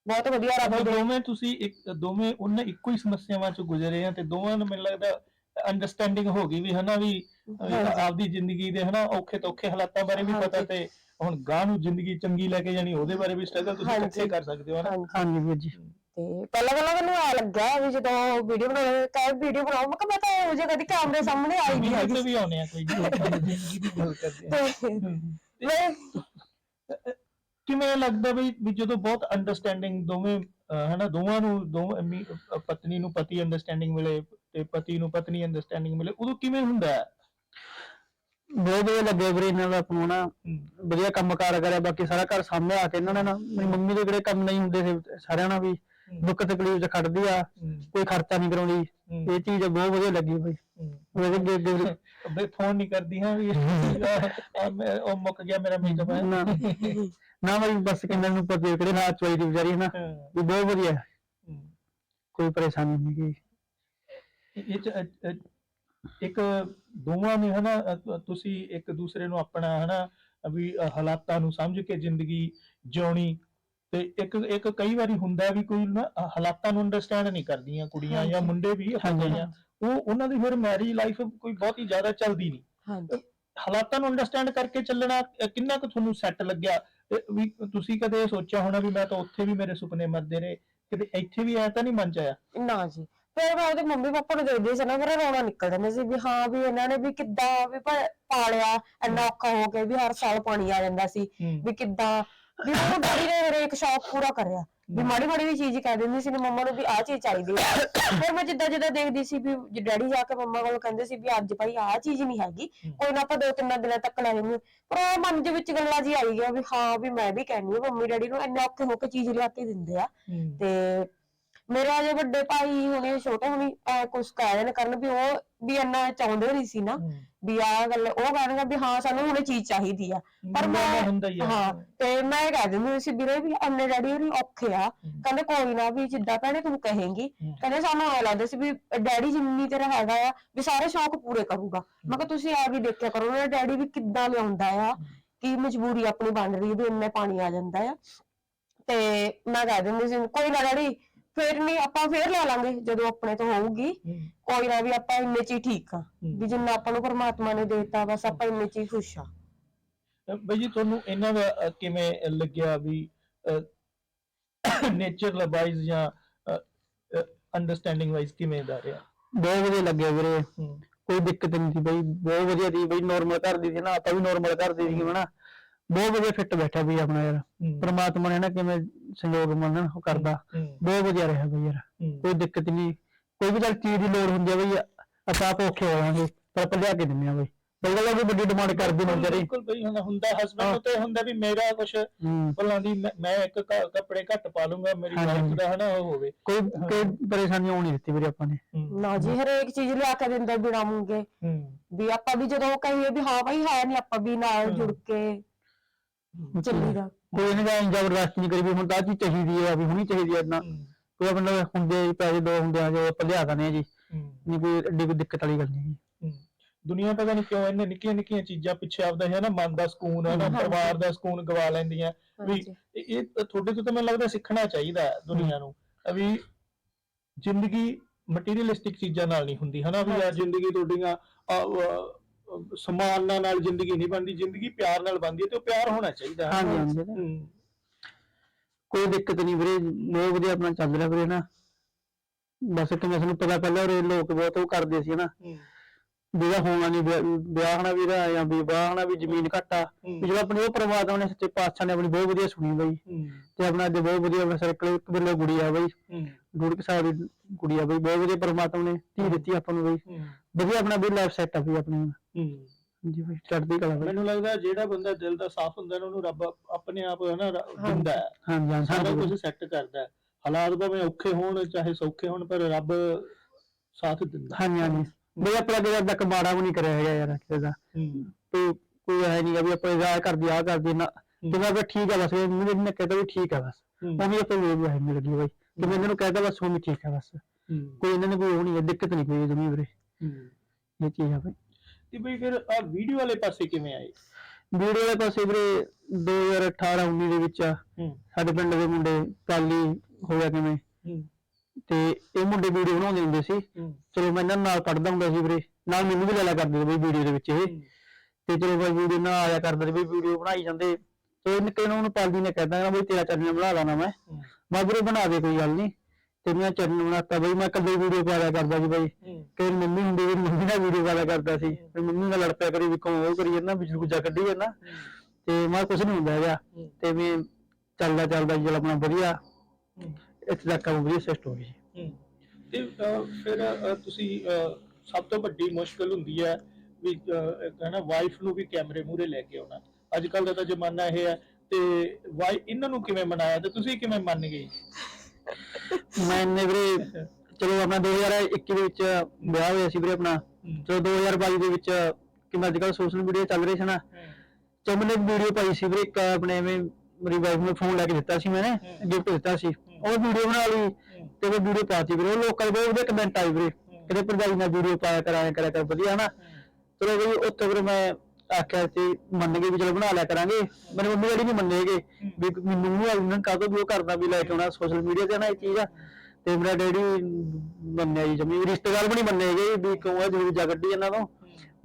ਬਹੁਤ ਵਧੀਆ ਰੱਬ ਦੇ ਦੋਵੇਂ ਤੁਸੀਂ ਇੱਕ ਦੋਵੇਂ ਉਹਨਾਂ ਇੱਕੋ ਹੀ ਸਮੱਸਿਆਵਾਂ ਚ ਗੁਜ਼ਰੇ ਆ ਤੇ ਦੋਵਾਂ ਨੂੰ ਮੈਨੂੰ ਲੱਗਦਾ ਅੰਡਰਸਟੈਂਡਿੰਗ ਹੋ ਗਈ ਵੀ ਹਨਾ ਵੀ। ਆਪਦੀ ਜ਼ਿੰਦਗੀ ਦੇ ਹਨਾ ਔਖੇ ਤੋਂ ਔਖੇ ਹਾਲਾਤਾਂ ਬਾਰੇ ਵੀ ਪਤਾ। ਤੇ ਹੁਣ ਗਾਂ ਨੂੰ ਜ਼ਿੰਦਗੀ ਚੰਗੀ ਲੈ ਕੇ ਜਾਣੀ ਉਹਦੇ ਬਾਰੇ ਵੀ ਸਟਰਗਲ ਤੁਸੀਂ। ਇਕੱਠੇ ਕਰ ਸਕਦੇ ਹੋ ਹਨਾ। ਹਾਂਜੀ। ਵੀਰ ਜੀ। ਤੇ ਪਹਿਲਾਂ ਪਹਿਲਾਂ ਮੈਨੂੰ ਆ ਲੱਗਿਆ ਵੀ ਜਦੋਂ ਵੀਡੀਓ ਬਣਾਉਣੇ ਕਹੇ ਵੀਡੀਓ ਬਣਾਓ ਮੈਂ ਕਿਹਾ ਮੈਂ ਤਾਂ ਇਹੋ ਜਿਹੀ ਕਦੀ ਕੈਮਰੇ ਸਾਹਮਣੇ ਆਈ ਨਹੀਂ ਹੈਗੀ। ਤੇ ਵੀ ਆਉਣੇ ਆ ਕੋਈ ਜ਼ਿੰਦਗੀ ਦੀ ਗੱਲ ਕਰਦੇ ਆ। ਤੇ। ਮੈਂ ਕਿਵੇਂ ਲੱਗਦਾ ਵੀ ਵੀ ਜਦੋਂ ਬਹੁਤ ਅੰਡਰਸਟੈਂਡਿੰਗ ਦੋਵੇਂ ਅਹ, ਹਨਾ ਦੋਵਾਂ ਨੂੰ ਦੋਵੇਂ ਮੀ- ਅਹ, ਪਤਨੀ ਨੂੰ ਪਤੀ ਅੰਡਰਸਟੈਂਡਿੰਗ ਮਿਲੇ ਤੇ ਪਤੀ ਨੂੰ ਪਤਨੀ ਅੰਡਰਸਟੈਂਡਿੰਗ ਮਿਲੇ ਉਦੋਂ ਕਿਵੇਂ ਹੁੰਦਾ ਹੈ? ਬਹੁਤ ਵਧੀਆ ਲੱਗਿਆ ਵੀਰੇ ਇਹਨਾਂ ਦਾ ਫੋਨ ਆ ਹੂੰ, ਵਧੀਆ ਕੰਮ ਕਾਰ ਕਰਿਆ ਬਾਕੀ ਸਾਰਾ ਘਰ ਸਾਹਮਣੇ ਆ ਕੇ ਇਹਨਾਂ ਨੇ ਨਾ ਮੇਰੀ ਮੰਮੀ ਦੇ ਜਿਹੜੇ ਕੰਮ ਨਹੀਂ ਹੁੰਦੇ ਸੀ ਸਾਰਿਆਂ ਨਾਲ ਵੀ ਦੁੱਖ ਤਕਲੀਫ ਚ ਖੜਦੀ ਆ ਕੋਈ ਖਰਚਾ ਨਹੀਂ ਕਰਾਉਂਦੀ। ਇਹ ਚੀਜ਼ ਬਹੁਤ ਵਧੀਆ ਲੱਗੀ ਬਈ। ਉਹਦੇ ਅੱਗੇ ਅੱਗੇ ਬਈ ਫੋਨ ਨਹੀਂ ਕਰਦੀ ਹਾਂ ਵੀ। ਉਹ ਮੁੱਕ ਗਿਆ ਮੇਰਾ ਮੇਕਅਪ ਹੈ ਨਾ। ਨਾ ਬਈ ਬਸ ਕਿੰਨਾਂ ਨੂੰ ਪਤਾ ਕਿਹੜੇ ਹਾਲਾਤ ਚ ਹੋਈ ਦੀ ਵਿਚਾਰੀ ਹੈ ਨਾ। ਹਾਂ, ਵੀ ਬਹੁਤ ਵਧੀਆ। ਕੋਈ ਪਰੇਸ਼ਾਨੀ ਨਹੀਂ ਗਈ ਇਹ ਇੱਕ ਦੋਵਾਂ ਨੇ ਹਨਾ ਤੁਸੀਂ ਇੱਕ ਦੂਸਰੇ ਨੂੰ ਆਪਣਾ ਹਨਾ ਵੀ ਹਾਲਾਤਾਂ ਨੂੰ ਸਮਝ ਕੇ ਜ਼ਿੰਦਗੀ ਜਿਉਣੀ ਤੇ ਇੱਕ ਇੱਕ ਕਈ ਵਾਰੀ ਹੁੰਦਾ ਵੀ ਕੋਈ ਨਾ ਹਾਲਾਤਾਂ ਨੂੰ ਅੰਡਰਸਟੈਂਡ ਨਹੀਂ ਕਰਦੀਆਂ ਕੁੜੀਆਂ ਜਾਂ। ਮੁੰਡੇ ਵੀ। ਕਹਿੰਦੇ ਆ। ਉਹ ਉਹਨਾਂ ਦੀ ਫਿਰ ਮੈਰਿਜ ਲਾਈਫ ਕੋਈ ਬਹੁਤੀ ਜ਼ਿਆਦਾ ਚੱਲਦੀ ਨਹੀਂ। ਹਾਂਜੀ। ਹਾਲਾਤਾਂ ਨੂੰ ਅੰਡਰਸਟੈਂਡ ਕਰਕੇ ਚੱਲਣਾ ਕਿੰਨਾ ਕੁ ਤੁਹਾਨੂੰ ਸੈੱਟ ਲੱਗਿਆ? ਵੀ ਤੁਸੀਂ ਕਦੇ ਸੋਚਿਆ ਹੋਣਾ ਵੀ ਮੈਂ ਤਾਂ ਉੱਥੇ ਵੀ ਮੇਰੇ ਸੁਪਨੇ ਮਰਦੇ ਰਹੇ ਕਿਤੇ ਇੱਥੇ ਵੀ ਐ ਤਾਂ ਨਹੀਂ ਮਨ ਚ ਆਇਆ? ਨਾ ਜੀ। ਫਿਰ ਮੈਂ ਉਹਦੇ ਮੰਮੀ ਪਾਪਾ ਨੂੰ ਦੇਖਦੀ ਸੀ ਨਾ ਮੇਰਾ ਰੋਣਾ ਨਿਕਲ ਜਾਂਦਾ ਸੀ ਵੀ ਹਾਂ ਵੀ ਇਹਨਾਂ ਨੇ ਵੀ ਕਿੱਦਾਂ ਵੀ ਪਾਲਿਆ ਇੰਨਾ ਔਖਾ ਹੋ ਕੇ ਵੀ ਹਰ ਸਾਲ ਪਾਣੀ ਆ ਜਾਂਦਾ ਸੀ ਵੀ ਕਿੱਦਾਂ ਵੀ ਉਹ ਡੈਡੀ ਨੇ ਹਰੇਕ ਸ਼ੌਕ ਪੂਰਾ ਕਰਿਆ। ਵੀ ਮਾੜੀ ਮਾੜੀ ਵੀ ਚੀਜ਼ ਕਹਿ ਦਿੰਦੀ ਸੀ ਨਾ ਮੰਮਾ ਨੂੰ ਵੀ ਆਹ ਚੀਜ਼ ਚਾਹੀਦੀ ਹੈ ਫਿਰ ਮੈਂ ਜਿੱਦਾਂ ਜਿੱਦਾਂ ਦੇਖਦੀ ਸੀ ਵੀ ਜੇ ਡੈਡੀ ਜਾ ਕੇ ਮੰਮਾ ਕੋਲ ਕਹਿੰਦੇ ਸੀ ਵੀ ਅੱਜ ਭਾਈ ਆਹ ਚੀਜ਼ ਨਹੀਂ ਹੈਗੀ ਕੋਈ ਨਾ ਆਪਾਂ ਦੋ ਤਿੰਨ ਦਿਨਾਂ ਤੱਕ ਲੈ ਜਾਵਾਂਗੇ। ਪਰ ਉਹ ਮਨ ਦੇ ਵਿੱਚ ਗੱਲਾਂ ਜੀ ਆਈ ਗਿਆ ਵੀ ਹਾਂ ਵੀ ਮੈਂ ਵੀ ਕਹਿੰਨੀ ਆ ਮੰਮੀ ਡੈਡੀ ਨੂੰ ਇੰਨੇ ਔਖੇ ਹੋ ਕੇ ਚੀਜ਼ ਲਿਆ ਕੇ ਦਿੰਦੇ ਆ। ਤੇ ਮੇਰਾ ਜੇ ਵੱਡੇ ਭਾਈ ਹੁਣੇ ਛੋਟੇ ਹੁਣੀ ਕੁਝ ਕਹਿ ਦੇਣ ਕਰਨ ਵੀ ਉਹ ਵੀ ਇੰਨਾ ਚਾਹੁੰਦੇ ਨਹੀਂ ਸੀ ਨਾ ਵੀ ਆਹ ਗੱਲ ਉਹ ਕਹਿਣਗੇ ਵੀ ਹਾਂ ਸਾਨੂੰ ਹੁਣੇ ਚੀਜ਼ ਚਾਹੀਦੀ ਆ। ਪਰ ਮੈਂ ਹੀ ਆ। ਤੇ ਮੈਂ ਕਹਿ ਦਿੰਦੀ ਸੀ ਵੀਰੇ ਵੀ ਇੰਨੇ ਡੈਡੀ ਹੋਰੀ ਔਖੇ ਆ। ਕਹਿੰਦੇ ਕੋਈ ਨਾ ਵੀ ਜਿੱਦਾਂ ਭੈਣੇ ਤੂੰ ਕਹੇਂਗੀ। ਕਹਿੰਦੇ ਸਾਨੂੰ ਐ ਲੱਗਦਾ ਸੀ ਵੀ ਡੈਡੀ ਜਿੰਨੀ ਤੇਰਾ ਹੈਗਾ ਆ ਵੀ ਸਾਰੇ ਸ਼ੌਕ ਪੂਰੇ ਕਰੂਗਾ। ਮੈਂ ਕਿਹਾ ਤੁਸੀਂ ਆ ਵੀ ਦੇਖਿਆ ਕਰੋ ਨਾ ਡੈਡੀ ਵੀ ਕਿੱਦਾਂ ਲਿਆਉਂਦਾ ਆ ਕੀ ਮਜਬੂਰੀ ਆਪਣੀ ਬਣ ਰਹੀ ਹੈ ਵੀ ਇੰਨੇ ਪਾਣੀ ਆ ਜਾਂਦਾ ਆ। ਤੇ ਮੈਂ ਕਹਿ ਦਿੰਦੀ ਸੀ ਕੋਈ ਨਾ ਡੈਡੀ ਫੇਰ ਨਹੀਂ ਆਪਾਂ ਫੇਰ ਲੈ ਲਾਂਗੇ ਜਦੋਂ ਆਪਣੇ ਤੋਂ ਹੋਊਗੀ। ਕੋਈ ਨਾ ਵੀ ਆਪਾਂ ਇੰਨੇ ਚ ਹੀ ਠੀਕ ਆ। ਵੀ ਜਿੰਨਾ ਆਪਾਂ ਨੂੰ ਪਰਮਾਤਮਾ ਨੇ ਦੇਤਾ ਬਸ ਆਪਾਂ ਇੰਨੇ ਚ ਹੀ ਖੁਸ਼ ਆ। ਬਈ ਜੀ ਤੁਹਾਨੂੰ ਇਹਨਾਂ ਦਾ ਕਿਵੇਂ ਲੱਗਿਆ ਵੀ ਨੇਚਰ ਵਾਈਜ਼ [COUGHS] ਜਾਂ ਅੰਡਰਸਟੈਂਡਿੰਗ ਵਾਈਜ਼ ਕਿਵੇਂ ਦਾ ਰਿਹਾ? ਬਹੁਤ ਵਧੀਆ ਲੱਗਿਆ ਵੀਰੇ। ਹੂੰ, ਕੋਈ ਦਿੱਕਤ ਨਹੀਂ ਸੀ ਬਈ। ਬਹੁਤ ਵਧੀਆ ਸੀ ਬਈ ਨਾਰਮਲ ਘਰ ਦੀ ਸੀ ਨਾ ਆਪਾਂ ਵੀ ਨਾਰਮਲ ਘਰ ਦੀ ਸੀ ਹਨਾ ਬਹੁਤ ਵਧੀਆ ਫਿੱਟ ਬੈਠਾ ਬਈ ਆਪਣਾ ਯਾਰ। ਹੂੰ, ਪ੍ਰਮਾਤਮਾ ਨੇ ਨਾ ਕਿਵੇਂ ਸੰਯੋਗ ਮੰਨਣ ਉਹ ਕਰਦਾ। ਹੂੰ, ਬਹੁਤ ਵਧੀਆ ਰਿਹਾ ਬਈ ਯਾਰ। ਹੂੰ, ਕੋਈ ਦਿੱਕਤ ਨਹੀਂ ਕੋਈ ਵੀ ਚੱਲ ਚੀਜ਼ ਦੀ ਲੋੜ ਹੁੰਦੀ ਆ ਬਈ ਆਪਾਂ ਆਪ ਔਖੇ ਹੋ ਜਾਵਾਂਗੇ। ਪਰ ਆਪਾਂ ਲਿਆ ਕੇ ਦਿੰਦੇ ਆ ਬਈ। ਬਈ ਗੱਲ ਆ ਵੀ ਵੱਡੀ ਡਿਮਾਂਡ ਕਰਦੇ ਨੇ ਵਿਚਾਰੇ। ਬਿਲਕੁਲ ਬਈ ਹੁੰਦਾ ਹੁੰਦਾ ਹਸਬੰਡ ਹਾਂ। ਨੂੰ ਤੇ ਹੁੰਦਾ ਵੀ ਮੇਰਾ ਕੁਛ ਹੂੰ। ਭਲਾਂ ਦੀ ਮੈਂ- ਮੈਂ ਇੱਕ ਕ- ਕੱਪੜੇ ਘੱਟ ਪਾ ਲੂੰਗਾ ਮੇਰੀ ਹਾਂਜੀ, ਵਾਈਫ ਦਾ ਹਨਾ ਉਹ ਹੋਵੇ। ਕੋਈ ਕੋਈ ਪਰੇਸ਼ਾਨੀ ਆਉਣੀ ਦਿੱਤੀ ਵੀਰੇ ਆਪਾਂ ਨੇ। ਹੂੰ, ਨਾ ਜੀ ਹਰੇਕ ਚੀਜ਼ ਲਿਆ ਕੇ ਦਿੰਦੇ ਬਿਨਾ ਮੰਗੇ ਹੂੰ, ਵੀ ਆਪਾਂ ਵੀ ਜਦੋਂ ਕਹੀਏ ਵੀ ਹਾਂ ਭਾਈ ਹੈ ਨਹੀਂ ਆਪਾਂ ਵੀ ਨਾਲ ਜੁੜ ਕੇ। ਚੱਲੀਦਾ ਕੋਈ ਇਹਨਾਂ ਦਾ ਜ਼ਬਰਦਸਤੀ ਨਹੀਂ ਕਰੀ ਵੀ ਹੁਣ ਤਾਂ ਚੀਜ਼ ਚਾਹੀਦੀ ਹੈ ਵੀ ਹੁਣੀ ਚਾਹੀਦੀ ਹੈ। ਨਾ ਕੋਈ ਆਪਣਾ ਹੁੰਦੇ ਆ ਪੈਸੇ ਦੋ ਹੁੰਦੇ ਆ ਜੋ ਆਪਾਂ ਲਿਆ ਆ ਜੀ। ਨਹੀਂ ਕੋਈ ਐਡੀ ਕੋਈ ਦਿੱਕਤ ਵਾਲੀ ਗੱਲ ਨਹੀਂ ਜੀ। ਦੁਨੀਆ ਪਤਾ ਨਹੀਂ ਕਿਉਂ ਇੰਨੇ ਨਿੱਕੀਆਂ ਨਿੱਕੀਆਂ ਚੀਜ਼ਾਂ ਪਿੱਛੇ ਆਪਦਾ ਹੈ ਨਾ ਮਨ ਦਾ ਸਕੂਨ ਹੈ ਨਾ। ਪਰਿਵਾਰ ਦਾ ਸਕੂਨ ਗਵਾ ਲੈਂਦੀਆਂ। ਵੀ ਇਹ ਤੁਹਾਡੇ ਤੋਂ ਤਾਂ ਮੈਨੂੰ ਲੱਗਦਾ ਸਿੱਖਣਾ ਚਾਹੀਦਾ ਦੁਨੀਆ ਨੂੰ। ਵੀ ਜ਼ਿੰਦਗੀ ਮਟੀਰੀਅਲਿਸਟਿਕ ਚੀਜ਼ਾਂ ਨਾਲ ਨਹੀਂ ਹੁੰਦੀ ਹਨਾ ਵੀ ਆ। ਜ਼ਿੰਦਗੀ ਤੁਹਾਡੀਆਂ ਸਮਾਨਾਂ ਨਾਲ ਜ਼ਿੰਦਗੀ ਨਹੀਂ ਬਣਦੀ ਜ਼ਿੰਦਗੀ ਪਿਆਰ ਨਾਲ ਬਣਦੀ ਹੈ ਤੇ ਉਹ ਪਿਆਰ ਹੋਣਾ ਚਾਹੀਦਾ ਹੈ। ਹਾਂਜੀ ਹਾਂਜੀ। ਹੂੰ, ਕੋਈ ਦਿੱਕਤ ਨਹੀਂ ਵੀਰੇ ਬਹੁਤ ਵਧੀਆ ਆਪਣਾ ਚੱਲ ਰਿਹਾ ਵੀਰੇ ਨਾ ਬਸ ਕਿਵੇਂ ਸਾਨੂੰ ਪਤਾ ਪਹਿਲਾਂ ਉਰੇ ਲੋਕ ਬਹੁਤ ਉਹ ਕਰਦੇ ਸੀ ਨਾ ਹੂੰ, ਹੋਣਾ ਨਹੀਂ ਵਿਆਹ ਹਨਾ ਵੀਰਾ ਜਾਂ ਵਿਆਹ ਹਨਾ ਵੀ ਜ਼ਮੀਨ ਘੱਟਾ ਹੂੰ, ਜਦੋਂ ਆਪਣੀ ਉਹ ਪਰਮਾਤਮਾ ਨੇ ਸੱਚੇ ਪਾਤਸ਼ਾਹ ਨੇ ਆਪਣੀ ਬਹੁਤ ਵਧੀਆ ਸੁਣੀ ਬਈ। ਹੂੰ, ਤੇ ਆਪਣਾ ਅੱਜ ਬਹੁਤ ਵਧੀਆ ਆਪਣਾ ਸਰਕਲ ਇੱਕ ਬੱਲੇ ਗੁੜੀ ਆ ਬਈ। ਹੂੰ, ਗੁੜਕ ਸਾਹਿਬ ਦੀ ਕੁੜੀ ਆ ਬਈ ਬਹੁਤ ਵਧੀਆ ਪਰਮਾਤਮਾ ਨੇ ਧੀ ਦਿੱਤੀ ਆਪਾਂ ਨੂੰ ਬਈ। ਹੂੰ, ਵਧੀਆ ਆਪਣਾ ਵੀ ਲਾਈਫ ਸੈਟ ਆ ਬਈ ਆਪਣੀ। ਹੁਣ। ਹੂੰ। ਜੀ ਬਈ ਚੜ੍ਹਦੀ ਕਲਾ ਬਈ ਮੈਨੂੰ ਲੱਗਦਾ ਜਿਹੜਾ ਬੰਦਾ ਦਿਲ ਦਾ ਸਾਫ਼ ਹੁੰਦਾ ਨਾ ਉਹਨੂੰ ਰੱਬ ਆਪਣੇ ਆਪ ਹੈ ਨਾ ਰ- ਦਿੰਦਾ ਹੈ। ਹਾਂਜੀ ਹਾਂਜੀ। ਸਾਰਾ ਕੁਝ ਸੈੱਟ ਕਰਦਾ ਹੈ। ਹਾਲਾਤ ਭਾਵੇਂ ਔਖੇ ਹੋਣ ਚਾਹੇ ਸੌਖੇ ਹੋਣ ਪਰ ਰੱਬ ਸਾਥ ਦਿੰਦਾ ਹਾਂਜੀ ਹਾਂਜੀ। ਬਈ ਆਪਣਾ ਜਿਹੜਾ ਤੱਕ ਮਾੜਾ ਵੀ ਨਹੀਂ ਕਰਿਆ ਹੈਗਾ ਯਾਰ ਕਿਸੇ ਦਾ। ਹੂੰ। ਕੋਈ ਕੋਈ ਹੈ ਨਹੀਂ ਵੀ ਆਪਾਂ ਇਹ ਕਰਦੀ ਆ ਕਰਦੀ ਨਾ। ਤੇ ਮੈਂ ਕਿਹਾ ਠੀਕ ਆ ਬਸ ਮੈਨੂੰ ਨੇ ਕਹਿੰਦਾ ਵੀ ਠੀਕ ਆ ਬਸ। ਹੂੰ, ਉਹ ਵੀ ਆਪਾਂ ਨੂੰ ਹੈ ਮਿਲ ਗਈ ਬਈ। ਕਿ ਮੈਂ ਇਹਨਾਂ ਨੂੰ ਕਹਿੰਦਾ ਬਸ ਵੀ ਠੀਕ ਆ ਬਸ। ਹੂੰ, ਕੋਈ ਇਹਨਾਂ ਨੇ ਕੋਈ ਉਹ ਨਹੀਂ ਹੈ ਦਿੱਕਤ ਨਹੀਂ ਕੋਈ ਜਮੀ ਵੀਰੇ। ਹੂੰ। ਇਹ ਚੀਜ਼ ਆ ਬਈ। ਤੇ ਬਈ ਫਿਰ ਆ ਵੀਡੀਓ ਵਾਲੇ ਪਾਸੇ ਕਿਵੇਂ ਆਏ? ਵੀਡੀਓ ਦੇ ਪਾਸੇ ਵੀਰੇ 2018 19 ਦੇ ਵਿੱਚ ਸਾਡੇ ਪਿੰਡ ਦੇ ਮੁੰਡੇ ਕਾਲੀ ਹੋ ਗਿਆ ਕਿਵੇਂ ਤੇ ਇਹ ਮੁੰਡੇ ਵੀਡੀਓ ਬਣਾਉਂਦੇ ਹੁੰਦੇ ਸੀ। ਚਲੋ ਮੈਂ ਇਹਨਾਂ ਨਾਲ ਪੜਦਾ ਹੁੰਦਾ ਸੀ ਵੀਰੇ। ਨਾਲ ਮੈਨੂੰ ਵੀ ਲੈ ਲਿਆ ਕਰਦੇ ਸੀ ਬਈ ਵੀਡੀਓ ਦੇ ਵਿੱਚ ਇਹ। ਤੇ ਚਲੋ ਬਈ ਵੀਡੀਓ ਨਾਲ ਆਇਆ ਕਰਦਾ ਸੀ ਬਈ ਵੀਡੀਓ ਬਣਾਈ ਜਾਂਦੇ। ਤੇ ਨਿੱਕੇ ਨੂੰ ਪਾਲਦੀ ਨੇ ਕਹਿੰਦਾ ਬਈ ਤੇਰਾ ਚੈਨਲ ਬਣਾ ਲਾਣਾ ਮੈਂ। ਮੈਂ ਵੀਰੇ ਬਣਾ ਦੇ ਕੋਈ ਗੱਲ ਨਹੀਂ ਤੇ ਮੈਂ ਚੈਨਲ ਬਣਾਤਾ ਬਈ ਮੈਂ ਕੱਲੇ ਵੀਡੀਓ ਪਾ ਲਿਆ ਕਰਦਾ ਸੀ ਬਈ। ਕਈ ਮੰਮੀ ਹੁੰਦੀ ਵੀ ਮੰਮੀ ਨਾਲ ਵੀਡੀਓ ਪਾ ਲਿਆ ਕਰਦਾ ਸੀ। ਤੇ ਮੰਮੀ ਨਾਲ ਲੜ ਪਿਆ ਕਰੀ ਵੀ ਕੌਣ ਉਹ ਕਰੀ ਜਾਂਦਾ ਵੀ ਗੁੱਜਾ ਕੱਢੀ ਜਾਂਦਾ ਤੇ ਮੈਂ ਕੁਝ ਨਹੀਂ ਹੁੰਦਾ ਹੈਗਾ। ਤੇ ਵੀ ਚੱਲਦਾ ਚੱਲਦਾ ਜਿਹੜਾ ਆਪਣਾ ਵਧੀਆ। ਇੱਥੇ ਤੱਕ ਕੰਮ ਵਧੀਆ ਸਿਸਟ ਹੋ ਗਿਆ ਜੀ। ਤੇ ਫਿਰ ਤੁਸੀਂ ਸਭ ਤੋਂ ਵੱਡੀ ਮੁਸ਼ਕਲ ਹੁੰਦੀ ਹੈ ਵੀ ਕਹਿੰਦਾ ਵਾਈਫ ਨੂੰ ਵੀ ਕੈਮਰੇ ਮੂਹਰੇ ਲੈ ਕੇ ਆਉਣਾ। ਅੱਜ ਕੱਲ ਦਾ ਤਾਂ ਜ਼ਮਾਨਾ ਇਹ ਹੈ। ਤੇ ਵਾਈ ਇਹਨਾਂ ਨੂੰ ਕਿਵੇਂ ਮਨਾਇਆ ਤੇ ਤੁਸੀਂ ਕਿਵੇਂ ਮੰਨ ਗਏ? ਮੈਨੇ ਵੀਰੇ ਚਲੋ ਆਪਣਾ 2021 ਦੇ ਵਿੱਚ ਵਿਆਹ ਹੋਇਆ ਸੀ ਵੀਰੇ ਆਪਣਾ। ਚਲੋ 2022 ਦੇ ਵਿੱਚ ਕਿਵੇਂ ਅੱਜ ਕੱਲ ਸੋਸ਼ਲ ਮੀਡੀਆ ਚੱਲ ਰਹੀ ਸੀ ਨਾ। ਤੇ ਮੈंने ਵੀਡੀਓ ਪਾਈ ਸੀ ਵੀਰੇ ਇੱਕ ਆਪਣੇ ਐਵੇਂ ਮੇਰੀ ਵਾਈਫ ਨੂੰ ਫੋਨ ਲੈ ਕੇ ਦਿੱਤਾ ਸੀ ਮੈਨੇ। ਗਿਫਟ ਦਿੱਤਾ ਸੀ। ਉਹ ਵੀਡੀਓ ਬਣਾ ਲਈ ਤੇ ਉਹ ਵੀਡੀਓ ਪਾਤੀ ਵੀਰੇ। ਉਹ ਲੋਕਾਂ ਦੇ ਬਹੁਤ ਵਧੀਆ ਕਮੈਂਟ ਆਏ ਵੀਰੇ। ਕਿਤੇ ਭਰਜਾਈ ਨਾਲ ਵੀਡੀਓ ਪਾਇਆ ਕਰਾਇਆ ਕਰਿਆ ਕਰ ਵਧੀਆ ਨਾ। ਚਲੋ ਵੀ ਉੱਥੇ ਵੀਰੇ ਮੈਂ ਆਖਿਆ ਸੀ ਮੰਨ ਗਏ ਵੀ ਚਲੋ ਬਣਾ ਲਿਆ ਕਰਾਂਗੇ। ਮੇਰੇ ਮੰਮੀ ਡੈਡੀ ਵੀ ਮੰਨੇਗੇ ਵੀ ਮੈਨੂੰ ਨਹੀਂ ਆਉਂਦਾ ਕਾਹਤੋਂ ਵੀ ਉਹ ਕਰਦਾ ਵੀ ਲੈ ਕੇ ਆਉਣਾ ਸੋਸ਼ਲ ਮੀਡੀਆ ਤੇ ਨਾ ਇਹ ਚੀਜ਼ ਆ। ਤੇ ਮੇਰਾ ਡੈਡੀ ਮੰਨਿਆ ਜੀ ਜਮੀ, ਰਿਸ਼ਤੇਦਾਰ ਵੀ ਨਹੀਂ ਮੰਨੇਗੇ ਵੀ ਕਿਉਂ ਆ, ਜ਼ਰੂਰ ਜਾ ਇਹਨਾਂ ਤੋਂ।